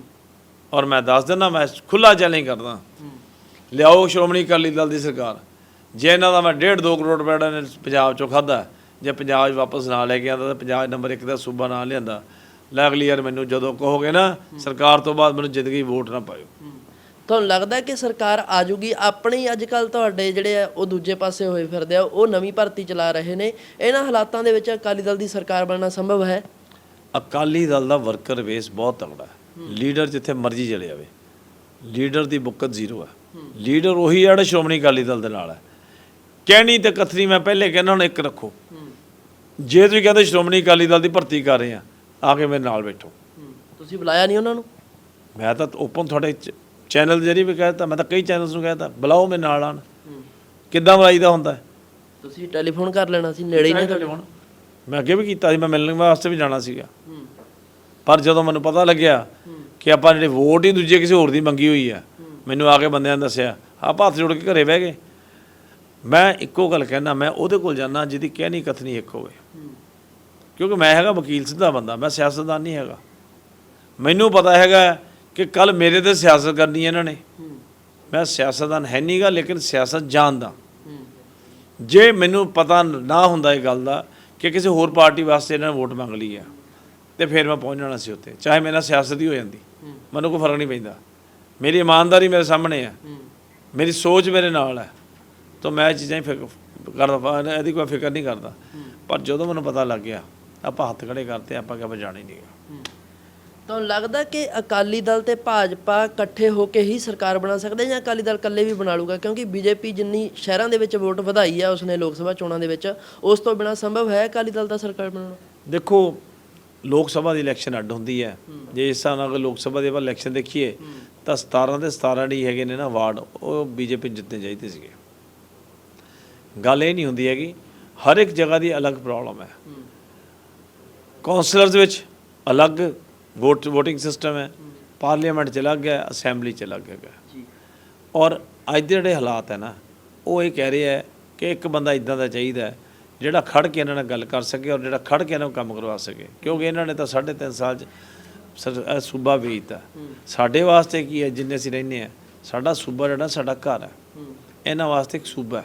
ਔਰ ਮੈਂ ਦੱਸ ਦਿੰਦਾ, ਮੈਂ ਖੁੱਲਾ ਚੈਲੰਜ ਕਰਦਾ। ਲਿਆਓ, ਸ਼੍ਰੋਮਣੀ ਅਕਾਲੀ ਦਲ ਦੀ ਸਰਕਾਰ। ਜੇ ਇਹਨਾਂ ਦਾ ਮੈਂ 1.5 2 ਕਰੋੜ ਰੁਪਏ ਇਹਨਾਂ ਨੇ ਪੰਜਾਬ ਚੋਂ ਖਾਦਾ ਜੇ ਪੰਜਾਬ ਵਾਪਸ ਨਾ ਲੈ ਕੇ ਆਉਂਦਾ ਤਾਂ ਪੰਜਾਬ ਨੰਬਰ 1 ਦਾ ਸੂਬਾ ਨਾ ਲਿਆਂਦਾ। ਲੈ ਅਗਲੀ ਯਾਰ ਮੈਨੂੰ ਜਦੋਂ ਕਹੋਗੇ ਨਾ ਸਰਕਾਰ ਤੋਂ ਬਾਅਦ ਮੈਨੂੰ ਜ਼ਿੰਦਗੀ ਵੋਟ ਨਾ ਪਾਇਓ। ਤੁਹਾਨੂੰ ਲੱਗਦਾ ਕਿ ਸਰਕਾਰ ਆ ਜੂਗੀ ਆਪਣੇ ਹੀ ਅੱਜ ਕੱਲ ਤੁਹਾਡੇ ਜਿਹੜੇ ਆ ਉਹ ਦੂਜੇ ਪਾਸੇ ਹੋਏ ਫਿਰਦੇ ਆ ਉਹ ਨਵੀਂ ਭਰਤੀ ਚਲਾ ਰਹੇ ਨੇ। ਇਹਨਾਂ ਹਾਲਾਤਾਂ ਦੇ ਵਿੱਚ ਅਕਾਲੀ ਦਲ ਦੀ ਸਰਕਾਰ ਬਣਨਾ ਸੰਭਵ ਹੈ? ਅਕਾਲੀ ਦਲ ਦਾ ਵਰਕਰ ਬੇਸ ਬਹੁਤ ਤਗੜਾ ਹੈ। ਲੀਡਰ ਜਿੱਥੇ ਮਰਜ਼ੀ ਚਲੇ ਜਾਵੇ। ਲੀਡਰ ਦੀ ਬੁੱਕਤ ਜ਼ੀਰੋ ਹੈ। ਲੀਡਰ ਉਹੀ ਹੈ ਜਿਹੜਾ ਸ਼੍ਰੋਮਣੀ ਅਕਾਲੀ ਦਲ ਦੇ ਨਾਲ ਹੈ। ਕਹਿਣੀ ਤੇ ਕਥਨੀ ਮੈਂ ਪਹਿਲੇ ਕਹਿੰਦਾ ਹੁਣ ਇੱਕ ਰੱਖੋ। ਜੇ ਤੁਸੀਂ ਕਹਿੰਦੇ ਸ਼੍ਰੋਮਣੀ ਅਕਾਲੀ ਦਲ ਦੀ ਭਰਤੀ ਕਰ ਰਹੇ ਆ ਆ ਕੇ ਮੇਰੇ ਨਾਲ ਬੈਠੋ। ਤੁਸੀਂ ਬੁਲਾਇਆ ਨਹੀਂ ਉਹਨਾਂ ਨੂੰ? ਮੈਂ ਤਾਂ ਓਪਨ ਤੁਹਾਡੇ ਚੈਨਲ ਜਰੀਏ ਵੀ ਕਹਿਤਾ ਮੈਂ ਤਾਂ ਕਈ ਚੈਨਲਸ ਨੂੰ ਕਹਿਤਾ ਬੁਲਾਓ ਮੇਰੇ ਨਾਲ ਆਣ। ਕਿੱਦਾਂ ਬੁਲਾਈਦਾ ਹੁੰਦਾ? ਤੁਸੀਂ ਟੈਲੀਫੋਨ ਕਰ ਲੈਣਾ ਸੀ ਨੇੜੇ ਹੀ ਨੇ ਤੁਹਾਡੇ। ਮੈਂ ਅੱਗੇ ਵੀ ਕੀਤਾ ਸੀ ਮੈਂ ਮਿਲਣ ਵਾਸਤੇ ਵੀ ਜਾਣਾ ਸੀਗਾ। ਪਰ ਜਦੋਂ ਮੈਨੂੰ ਪਤਾ ਲੱਗਿਆ ਕਿ ਆਪਾਂ ਜਿਹੜੇ ਵੋਟ ਹੀ ਦੂਜੇ ਕਿਸੇ ਹੋਰ ਦੀ ਮੰਗੀ ਹੋਈ ਆ ਮੈਨੂੰ ਆ ਕੇ ਬੰਦਿਆਂ ਨੇ ਦੱਸਿਆ ਆਪਾਂ ਹੱਥ ਜੋੜ ਕੇ ਘਰੇ ਬਹਿ ਗਏ। ਮੈਂ ਇੱਕੋ ਗੱਲ ਕਹਿਣਾ ਮੈਂ ਉਹਦੇ ਕੋਲ ਜਾਣਾ ਜਿਹਦੀ ਕਹਿਣੀ ਕਥਨੀ ਇੱਕ ਹੋਵੇ। ਕਿਉਂਕਿ ਮੈਂ ਹੈਗਾ ਵਕੀਲ, ਸਿੱਧਾ ਬੰਦਾ, ਮੈਂ ਸਿਆਸਤਦਾਨ ਨਹੀਂ ਹੈਗਾ। ਮੈਨੂੰ ਪਤਾ ਹੈਗਾ ਕਿ ਕੱਲ ਮੇਰੇ ਤੇ ਸਿਆਸਤ ਕਰਨੀ ਹੈ ਇਹਨਾਂ ਨੇ। ਮੈਂ ਸਿਆਸਤਦਾਨ ਹੈ ਨਹੀਂਗਾ ਲੇਕਿਨ ਸਿਆਸਤ ਜਾਣਦਾ। ਜੇ ਮੈਨੂੰ ਪਤਾ ਨਾ ਹੁੰਦਾ ਇਹ ਗੱਲ ਦਾ ਕਿ ਕਿਸੇ ਹੋਰ ਪਾਰਟੀ ਵਾਸਤੇ ਇਹਨਾਂ ਨੇ ਵੋਟ ਮੰਗ ਲਈ ਆ, ਤੇ ਫਿਰ ਮੈਂ ਪਹੁੰਚ ਜਾਣਾ ਸੀ ਉੱਥੇ, ਚਾਹੇ ਮੇਰੇ ਨਾਲ ਸਿਆਸਤ ਹੀ ਹੋ ਜਾਂਦੀ। ਮੈਨੂੰ ਕੋਈ ਫ਼ਰਕ ਨਹੀਂ ਪੈਂਦਾ। ਮੇਰੀ ਇਮਾਨਦਾਰੀ ਮੇਰੇ ਸਾਹਮਣੇ ਆ। ਮੇਰੀ ਸੋਚ ਮੇਰੇ ਨਾਲ ਹੈ ਤਾਂ ਮੈਂ ਇਹ ਚੀਜ਼ਾਂ ਹੀ ਫਿਕਰ ਕਰਦਾ ਇਹਦੀ ਕੋਈ ਫਿਕਰ ਨਹੀਂ ਕਰਦਾ। ਪਰ ਜਦੋਂ ਮੈਨੂੰ ਪਤਾ ਲੱਗ ਗਿਆ ਆਪਾਂ ਹੱਥ ਖੜੇ ਕਰਤੇ ਆਪਾਂ ਕਿਹਾ ਜਾਣਾ ਹੀ ਨਹੀਂਗਾ ਤੁਹਾਨੂੰ ਲੱਗਦਾ ਕਿ ਅਕਾਲੀ ਦਲ ਤੇ ਭਾਜਪਾ ਇਕੱਠੇ ਹੋ ਕੇ ਹੀ ਸਰਕਾਰ ਬਣਾ ਸਕਦੇ ਜਾਂ ਅਕਾਲੀ ਦਲ ਇਕੱਲੇ ਵੀ ਬਣਾ ਲੂਗਾ? ਕਿਉਂਕਿ ਬੀਜੇਪੀ ਜਿੰਨੀ ਸ਼ਹਿਰਾਂ ਦੇ ਵਿੱਚ ਵੋਟ ਵਧਾਈ ਆ ਉਸਨੇ ਲੋਕ ਸਭਾ ਚੋਣਾਂ ਦੇ ਵਿੱਚ ਉਸ ਤੋਂ ਬਿਨਾ ਸੰਭਵ ਹੈ ਅਕਾਲੀ ਦਲ ਦਾ ਸਰਕਾਰ ਬਣਾਉਣਾ? ਦੇਖੋ ਲੋਕ ਸਭਾ ਦੀ ਇਲੈਕਸ਼ਨ ਅੱਡ ਹੁੰਦੀ ਹੈ। ਜੇ ਇਸ ਹਿਸਾਬ ਨਾਲ ਲੋਕ ਸਭਾ ਦੇ ਆਪਾਂ ਇਲੈਕਸ਼ਨ ਦੇਖੀਏ ਤਾਂ 17 ਦੇ 17 ਨਹੀਂ ਹੈਗੇ ਨੇ ਨਾ ਵਾਰਡ ਉਹ ਬੀਜੇਪੀ ਜਿੱਤਨੇ ਚਾਹੀਦੇ ਸੀਗੇ। ਗੱਲ ਇਹ ਨਹੀਂ ਹੁੰਦੀ ਹੈਗੀ ਹਰ ਇੱਕ ਜਗ੍ਹਾ ਦੀ ਅਲੱਗ ਪ੍ਰੋਬਲਮ ਹੈ। ਕਾਉਂਸਲਰਸ ਵਿੱਚ ਅਲੱਗ ਵੋਟ VOTING ਸਿਸਟਮ ਹੈ ਪਾਰਲੀਮੈਂਟ ਚ ਅਲੱਗ ਹੈ ਅਸੈਂਬਲੀ ਚ ਅਲੱਗ ਹੈਗਾ। ਜੀ। ਔਰ ਅੱਜ ਦੇ ਜਿਹੜੇ ਹਾਲਾਤ ਹੈ ਨਾ ਉਹ ਇਹ ਕਹਿ ਰਿਹਾ ਹੈ ਕਿ ਇੱਕ ਬੰਦਾ ਇਦਾਂ ਦਾ ਚਾਹੀਦਾ ਹੈ ਜਿਹੜਾ ਖੜ ਕੇ ਇਹਨਾਂ ਨਾਲ ਗੱਲ ਕਰ ਸਕੇ ਔਰ ਜਿਹੜਾ ਖੜ ਕੇ ਇਹਨਾਂ ਨੂੰ ਕੰਮ ਕਰਵਾ ਸਕੇ। ਕਿਉਂਕਿ ਇਹਨਾਂ ਨੇ ਤਾਂ 3.5 ਸਾਲ ਚ ਸੂਬਾ ਵੇਚਤਾ। ਸਾਡੇ ਵਾਸਤੇ ਕੀ ਹੈ ਜਿੰਨੇ ਅਸੀਂ ਰਹਿੰਦੇ ਆ ਸਾਡਾ ਸੂਬਾ ਜਿਹੜਾ ਸਾਡਾ ਘਰ ਹੈ। ਇਹਨਾਂ ਵਾਸਤੇ ਇੱਕ ਸੂਬਾ ਹੈ।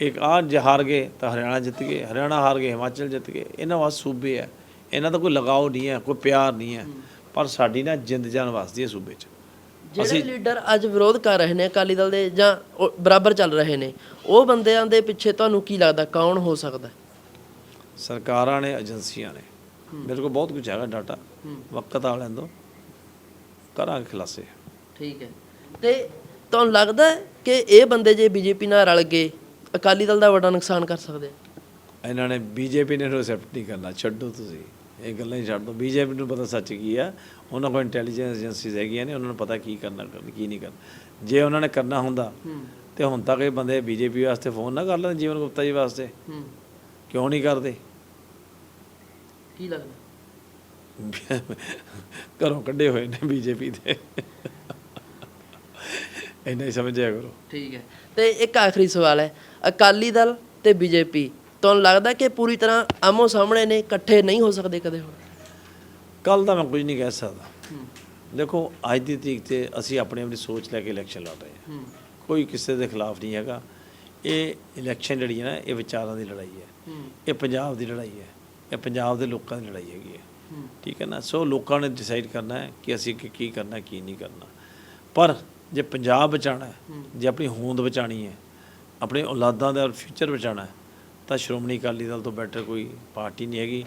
ਇੱਕ ਆ ਜੇ ਹਾਰ ਗਏ ਤਾਂ ਹਰਿਆਣਾ ਜਿੱਤ ਗਏ ਹਰਿਆਣਾ ਹਾਰ ਗਏ ਹਿਮਾਚਲ ਜਿੱਤ ਗਏ। ਇਹਨਾਂ ਵਾਸਤੇ ਸੂਬੇ ਹੈ ਇਹਨਾਂ ਦਾ ਕੋਈ ਲਗਾਓ ਨਹੀਂ ਹੈ ਕੋਈ ਪਿਆਰ ਨਹੀਂ ਹੈ ਪਰ ਸਾਡੀ ਨਾ ਜਿੰਦ ਜਾਨ ਵਸਦੀ ਹੈ ਸੂਬੇ 'ਚ। ਜਿਹੜੇ ਲੀਡਰ ਅੱਜ ਵਿਰੋਧ ਕਰ ਰਹੇ ਨੇ ਅਕਾਲੀ ਦਲ ਦੇ ਜਾਂ ਬਰਾਬਰ ਚੱਲ ਰਹੇ ਨੇ ਉਹ ਬੰਦਿਆਂ ਦੇ ਪਿੱਛੇ ਤੁਹਾਨੂੰ ਕੀ ਲੱਗਦਾ ਕੌਣ ਹੋ ਸਕਦਾ? ਸਰਕਾਰਾਂ ਨੇ ਏਜੰਸੀਆਂ ਨੇ। ਮੇਰੇ ਕੋਲ ਬਹੁਤ ਕੁਝ ਹੈਗਾ ਡਾਟਾ। ਵਕਤ ਆ ਲੈਣ ਦੋ। ਕਰਾਂਗੇ ਖਲਾਸੇ। ਠੀਕ ਹੈ। ਤੇ ਤੁਹਾਨੂੰ ਲੱਗਦਾ ਕਿ ਇਹ ਬੰਦੇ ਜੇ ਬੀਜੇਪੀ ਨਾਲ ਰਲ ਗਏ ਅਕਾਲੀ ਦਲ ਦਾ ਵੱਡਾ ਨੁਕਸਾਨ ਕਰ ਸਕਦੇ ਆ। ਇਹਨਾਂ ਨੇ ਬੀਜੇਪੀ ਨੇ ਐਕਸੈਪਟ ਨਹੀਂ ਕਰਨਾ। ਛੱਡੋ ਤੁਸੀਂ। ਇਹ ਗੱਲਾਂ ਹੀ ਛੱਡ ਦੋ। ਬੀਜੇਪੀ ਨੂੰ ਪਤਾ ਸੱਚ ਕੀ ਆ। ਉਹਨਾਂ ਕੋਲ ਇੰਟੈਲੀਜੈਂਸ ਏਜੰਸੀਜ਼ ਹੈਗੀਆਂ ਨੇ। ਉਹਨਾਂ ਨੂੰ ਪਤਾ ਕੀ ਕਰਨਾ ਕਰਨਾ ਕੀ ਨਹੀਂ ਕਰਨਾ। ਜੇ ਉਹਨਾਂ ਨੇ ਕਰਨਾ ਹੁੰਦਾ ਤੇ ਹੁਣ ਤੱਕ ਇਹ ਬੰਦੇ ਬੀਜੇਪੀ ਵਾਸਤੇ ਫੋਨ ਨਾ ਕਰ ਲੈਣ ਜੀਵਨ ਗੁਪਤਾ ਜੀ ਵਾਸਤੇ। ਕਿਉਂ ਨਹੀਂ ਕਰਦੇ? ਕੀ ਲੱਗਦਾ? ਘਰੋਂ ਕੱਢੇ ਹੋਏ ਨੇ ਬੀਜੇਪੀ ਦੇ। ਇੰਨਾ ਹੀ ਸਮਝਿਆ ਕਰੋ। ਠੀਕ ਹੈ। ਤੇ ਇੱਕ ਆਖਰੀ ਸਵਾਲ ਹੈ ਅਕਾਲੀ ਦਲ ਤੇ ਬੀਜੇਪੀ ਤੁਹਾਨੂੰ ਲੱਗਦਾ ਕਿ ਪੂਰੀ ਤਰ੍ਹਾਂ ਆਮੋ ਸਾਹਮਣੇ ਨੇ ਇਕੱਠੇ ਨਹੀਂ ਹੋ ਸਕਦੇ ਕਦੇ ਹੁਣ ਕੱਲ ਦਾ ਮੈਂ ਕੁਝ ਨਹੀਂ ਕਹਿ ਸਕਦਾ। ਦੇਖੋ ਅੱਜ ਦੀ ਤਰੀਕ ਤੇ ਅਸੀਂ ਆਪਣੀ ਆਪਣੀ ਸੋਚ ਲੈ ਕੇ ਇਲੈਕਸ਼ਨ ਲੜ ਰਹੇ ਹਾਂ। ਕੋਈ ਕਿਸੇ ਦੇ ਖਿਲਾਫ ਨਹੀਂ ਹੈਗਾ। ਇਹ ਇਲੈਕਸ਼ਨ ਜਿਹੜੀ ਹੈ ਨਾ ਇਹ ਵਿਚਾਰਾਂ ਦੀ ਲੜਾਈ ਹੈ। ਇਹ ਪੰਜਾਬ ਦੀ ਲੜਾਈ ਹੈ। ਇਹ ਪੰਜਾਬ ਦੇ ਲੋਕਾਂ ਦੀ ਲੜਾਈ ਹੈਗੀ ਹੈ। ਠੀਕ ਹੈ ਨਾ? ਸੋ ਲੋਕਾਂ ਨੇ ਡਿਸਾਈਡ ਕਰਨਾ ਹੈ ਕਿ ਅਸੀਂ ਕੀ ਕੀ ਕਰਨਾ ਕੀ ਨਹੀਂ ਕਰਨਾ। ਪਰ ਜੇ ਪੰਜਾਬ ਬਚਾਣਾ ਹੈ ਜੇ ਆਪਣੀ ਹੋਂਦ ਬਚਾਣੀ ਹੈ ਆਪਣੇ ਔਲਾਦਾਂ ਦਾ ਫਿਊਚਰ ਬਚਾਣਾ ਹੈ ਤਾਂ ਸ਼੍ਰੋਮਣੀ ਅਕਾਲੀ ਦਲ ਤੋਂ ਬੈਟਰ ਕੋਈ ਪਾਰਟੀ ਨਹੀਂ ਹੈਗੀ।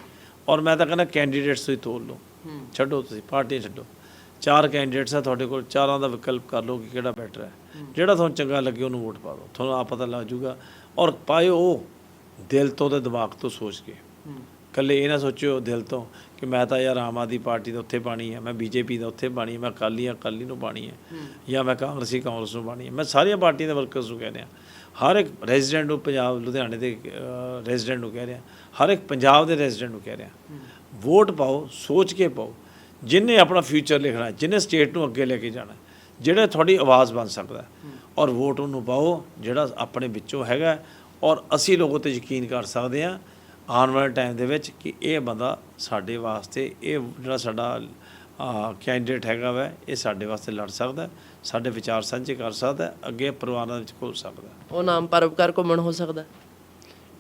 ਔਰ ਮੈਂ ਤਾਂ ਕਹਿੰਦਾ ਕੈਂਡੀਡੇਟਸ ਹੀ ਤੋਲ ਲਓ। ਛੱਡੋ ਤੁਸੀਂ ਪਾਰਟੀ ਛੱਡੋ। ਚਾਰ ਕੈਂਡੀਡੇਟਸ ਆ ਤੁਹਾਡੇ ਕੋਲ ਚਾਰਾਂ ਦਾ ਵਿਕਲਪ ਕਰ ਲਓ ਕਿ ਕਿਹੜਾ ਬੈਟਰ ਹੈ। ਜਿਹੜਾ ਤੁਹਾਨੂੰ ਚੰਗਾ ਲੱਗੇ ਉਹਨੂੰ ਵੋਟ ਪਾ ਦਿਓ ਤੁਹਾਨੂੰ ਆਪ ਪਤਾ ਲੱਗ ਜਾਊਗਾ ਔਰ ਪਾਇਓ ਦਿਲ ਤੋਂ ਤੇ ਦਿਮਾਗ ਤੋਂ ਸੋਚ ਕੇ। ਕੱਲੇ ਇਹ ਨਾ ਸੋਚਿਓ ਦਿਲ ਤੋਂ ਕਿ ਮੈਂ ਤਾਂ ਯਾਰ ਆਮ ਆਦਮੀ ਪਾਰਟੀ ਦਾ ਉੱਥੇ ਪਾਣੀ ਹੈ ਮੈਂ ਬੀਜੇਪੀ ਦਾ ਉੱਥੇ ਪਾਣੀ ਹੈ ਮੈਂ ਅਕਾਲੀ ਹਾਂ ਅਕਾਲੀ ਨੂੰ ਪਾਣੀ ਹੈ। ਜਾਂ ਮੈਂ ਕਾਂਗਰਸੀ ਕਾਂਗਰਸ ਨੂੰ ਪਾਣੀ ਹੈ ਮੈਂ ਸਾਰੀਆਂ ਪਾਰਟੀਆਂ ਦੇ ਵਰਕਰਸ ਨੂੰ ਕਹਿ ਰਿਹਾ। ਹਰ ਇੱਕ ਰੈਜ਼ੀਡੈਂਟ ਨੂੰ ਪੰਜਾਬ ਲੁਧਿਆਣੇ ਦੇ ਰੈਜ਼ੀਡੈਂਟ ਨੂੰ ਕਹਿ ਰਿਹਾ। ਹਰ ਇੱਕ ਪੰਜਾਬ ਦੇ ਰੈਜ਼ੀਡੈਂਟ ਨੂੰ ਕਹਿ ਰਿਹਾ। ਵੋਟ ਪਾਓ ਸੋਚ ਕੇ ਪਾਓ। ਜਿਨੇ ਆਪਣਾ ਫਿਊਚਰ ਲਿਖਣਾ ਹੈ, ਜਿਹਨੇ ਸਟੇਟ ਨੂੰ ਅੱਗੇ ਲੈ ਕੇ ਜਾਣਾ ਜਿਹੜਾ ਤੁਹਾਡੀ ਆਵਾਜ਼ ਬਣ ਸਕਦਾ। ਔਰ ਵੋਟ ਉਹਨੂੰ ਪਾਓ ਜਿਹੜਾ ਆਪਣੇ ਵਿੱਚੋਂ ਹੈਗਾ ਔਰ ਅਸੀਂ ਲੋਕੋ ਤੇ ਯਕੀਨ ਕਰ ਸਕਦੇ ਹਾਂ ਆਉਣ ਵਾਲੇ ਟਾਈਮ ਦੇ ਵਿੱਚ ਕਿ ਇਹ ਬੰਦਾ ਸਾਡੇ ਵਾਸਤੇ ਇਹ ਜਿਹੜਾ ਸਾਡਾ ਕੈਂਡੀਡੇਟ ਹੈਗਾ ਵਾ ਇਹ ਸਾਡੇ ਵਾਸਤੇ ਲੜ ਸਕਦਾ ਸਾਡੇ ਵਿਚਾਰ ਸਾਂਝੇ ਕਰ ਸਕਦਾ ਅੱਗੇ ਪਰਿਵਾਰਾਂ ਵਿੱਚ ਘੁਲ ਸਕਦਾ। ਉਹ ਨਾਮ ਪਰਵਕਾਰ ਘੁੰਮਣ ਹੋ ਸਕਦਾ।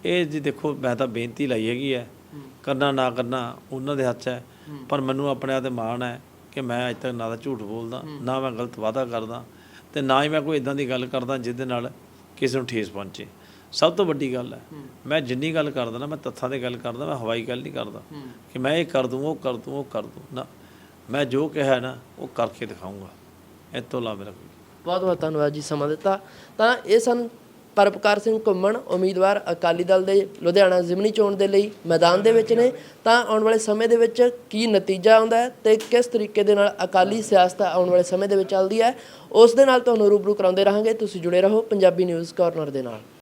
ਇਹ ਜੀ ਦੇਖੋ ਮੈਂ ਤਾਂ ਬੇਨਤੀ ਲਾਈ ਹੈਗੀ ਹੈ ਕਰਨਾ ਨਾ ਕਰਨਾ ਉਹਨਾਂ ਦੇ ਹੱਥ ਹੈ ਪਰ ਮੈਨੂੰ ਆਪਣੇ ਆਪ ਤੇ ਮਾਣ ਹੈ ਕਿ ਮੈਂ ਅੱਜ ਤੱਕ ਨਾ ਤਾਂ ਝੂਠ ਬੋਲਦਾ ਨਾ ਮੈਂ ਗਲਤ ਵਾਅਦਾ ਕਰਦਾ ਤੇ ਨਾ ਹੀ ਮੈਂ ਕੋਈ ਇਦਾਂ ਦੀ ਗੱਲ ਕਰਦਾ ਜਿਹਦੇ ਨਾਲ ਕਿਸੇ ਨੂੰ ਠੇਸ ਪਹੁੰਚੇ। ਸਭ ਤੋਂ ਵੱਡੀ ਗੱਲ ਹੈ। ਮੈਂ ਜਿੰਨੀ ਗੱਲ ਕਰਦਾ ਨਾ ਮੈਂ ਤੱਥਾਂ ਤੇ ਗੱਲ ਕਰਦਾ ਮੈਂ ਹਵਾਈ ਗੱਲ ਨਹੀਂ ਕਰਦਾ। ਕਿ ਮੈਂ ਇਹ ਕਰ ਦੂੰ ਉਹ ਕਰ ਦੂੰ ਉਹ ਕਰ ਦੂੰ। ਨਾ ਮੈਂ ਜੋ ਕਿਹਾ ਨਾ ਉਹ ਕਰਕੇ ਦਿਖਾਊਂਗਾ। ਇਹ ਤੋਂ ਲਾ ਮੇਰਾ ਕੋਈ ਬਹੁਤ ਬਹੁਤ ਧੰਨਵਾਦ ਜੀ ਸਮਾਂ ਦਿੱਤਾ। ਤਾਂ ਇਹ ਸਨ ਪਰਪਕਾਰ ਸਿੰਘ ਘੁੰਮਣ ਉਮੀਦਵਾਰ ਅਕਾਲੀ ਦਲ ਦੇ ਲੁਧਿਆਣਾ ਜ਼ਿਮਨੀ ਚੋਣ ਦੇ ਲਈ ਮੈਦਾਨ ਦੇ ਵਿੱਚ ਨੇ। ਤਾਂ ਆਉਣ ਵਾਲੇ ਸਮੇਂ ਦੇ ਵਿੱਚ ਕੀ ਨਤੀਜਾ ਆਉਂਦਾ ਹੈ ਤੇ ਕਿਸ ਤਰੀਕੇ ਦੇ ਨਾਲ ਅਕਾਲੀ ਸਿਆਸਤ ਆਉਣ ਵਾਲੇ ਸਮੇਂ ਦੇ ਵਿੱਚ ਚੱਲਦੀ ਹੈ ਉਸ ਦੇ ਨਾਲ ਤੁਹਾਨੂੰ ਰੂਬਰੂ ਕਰਾਉਂਦੇ ਰਹਾਂਗੇ। ਤੁਸੀਂ ਜੁੜੇ ਰਹੋ ਪੰਜਾਬੀ ਨਿਊਜ਼ ਕਾਰਨਰ ਦੇ ਨਾਲ।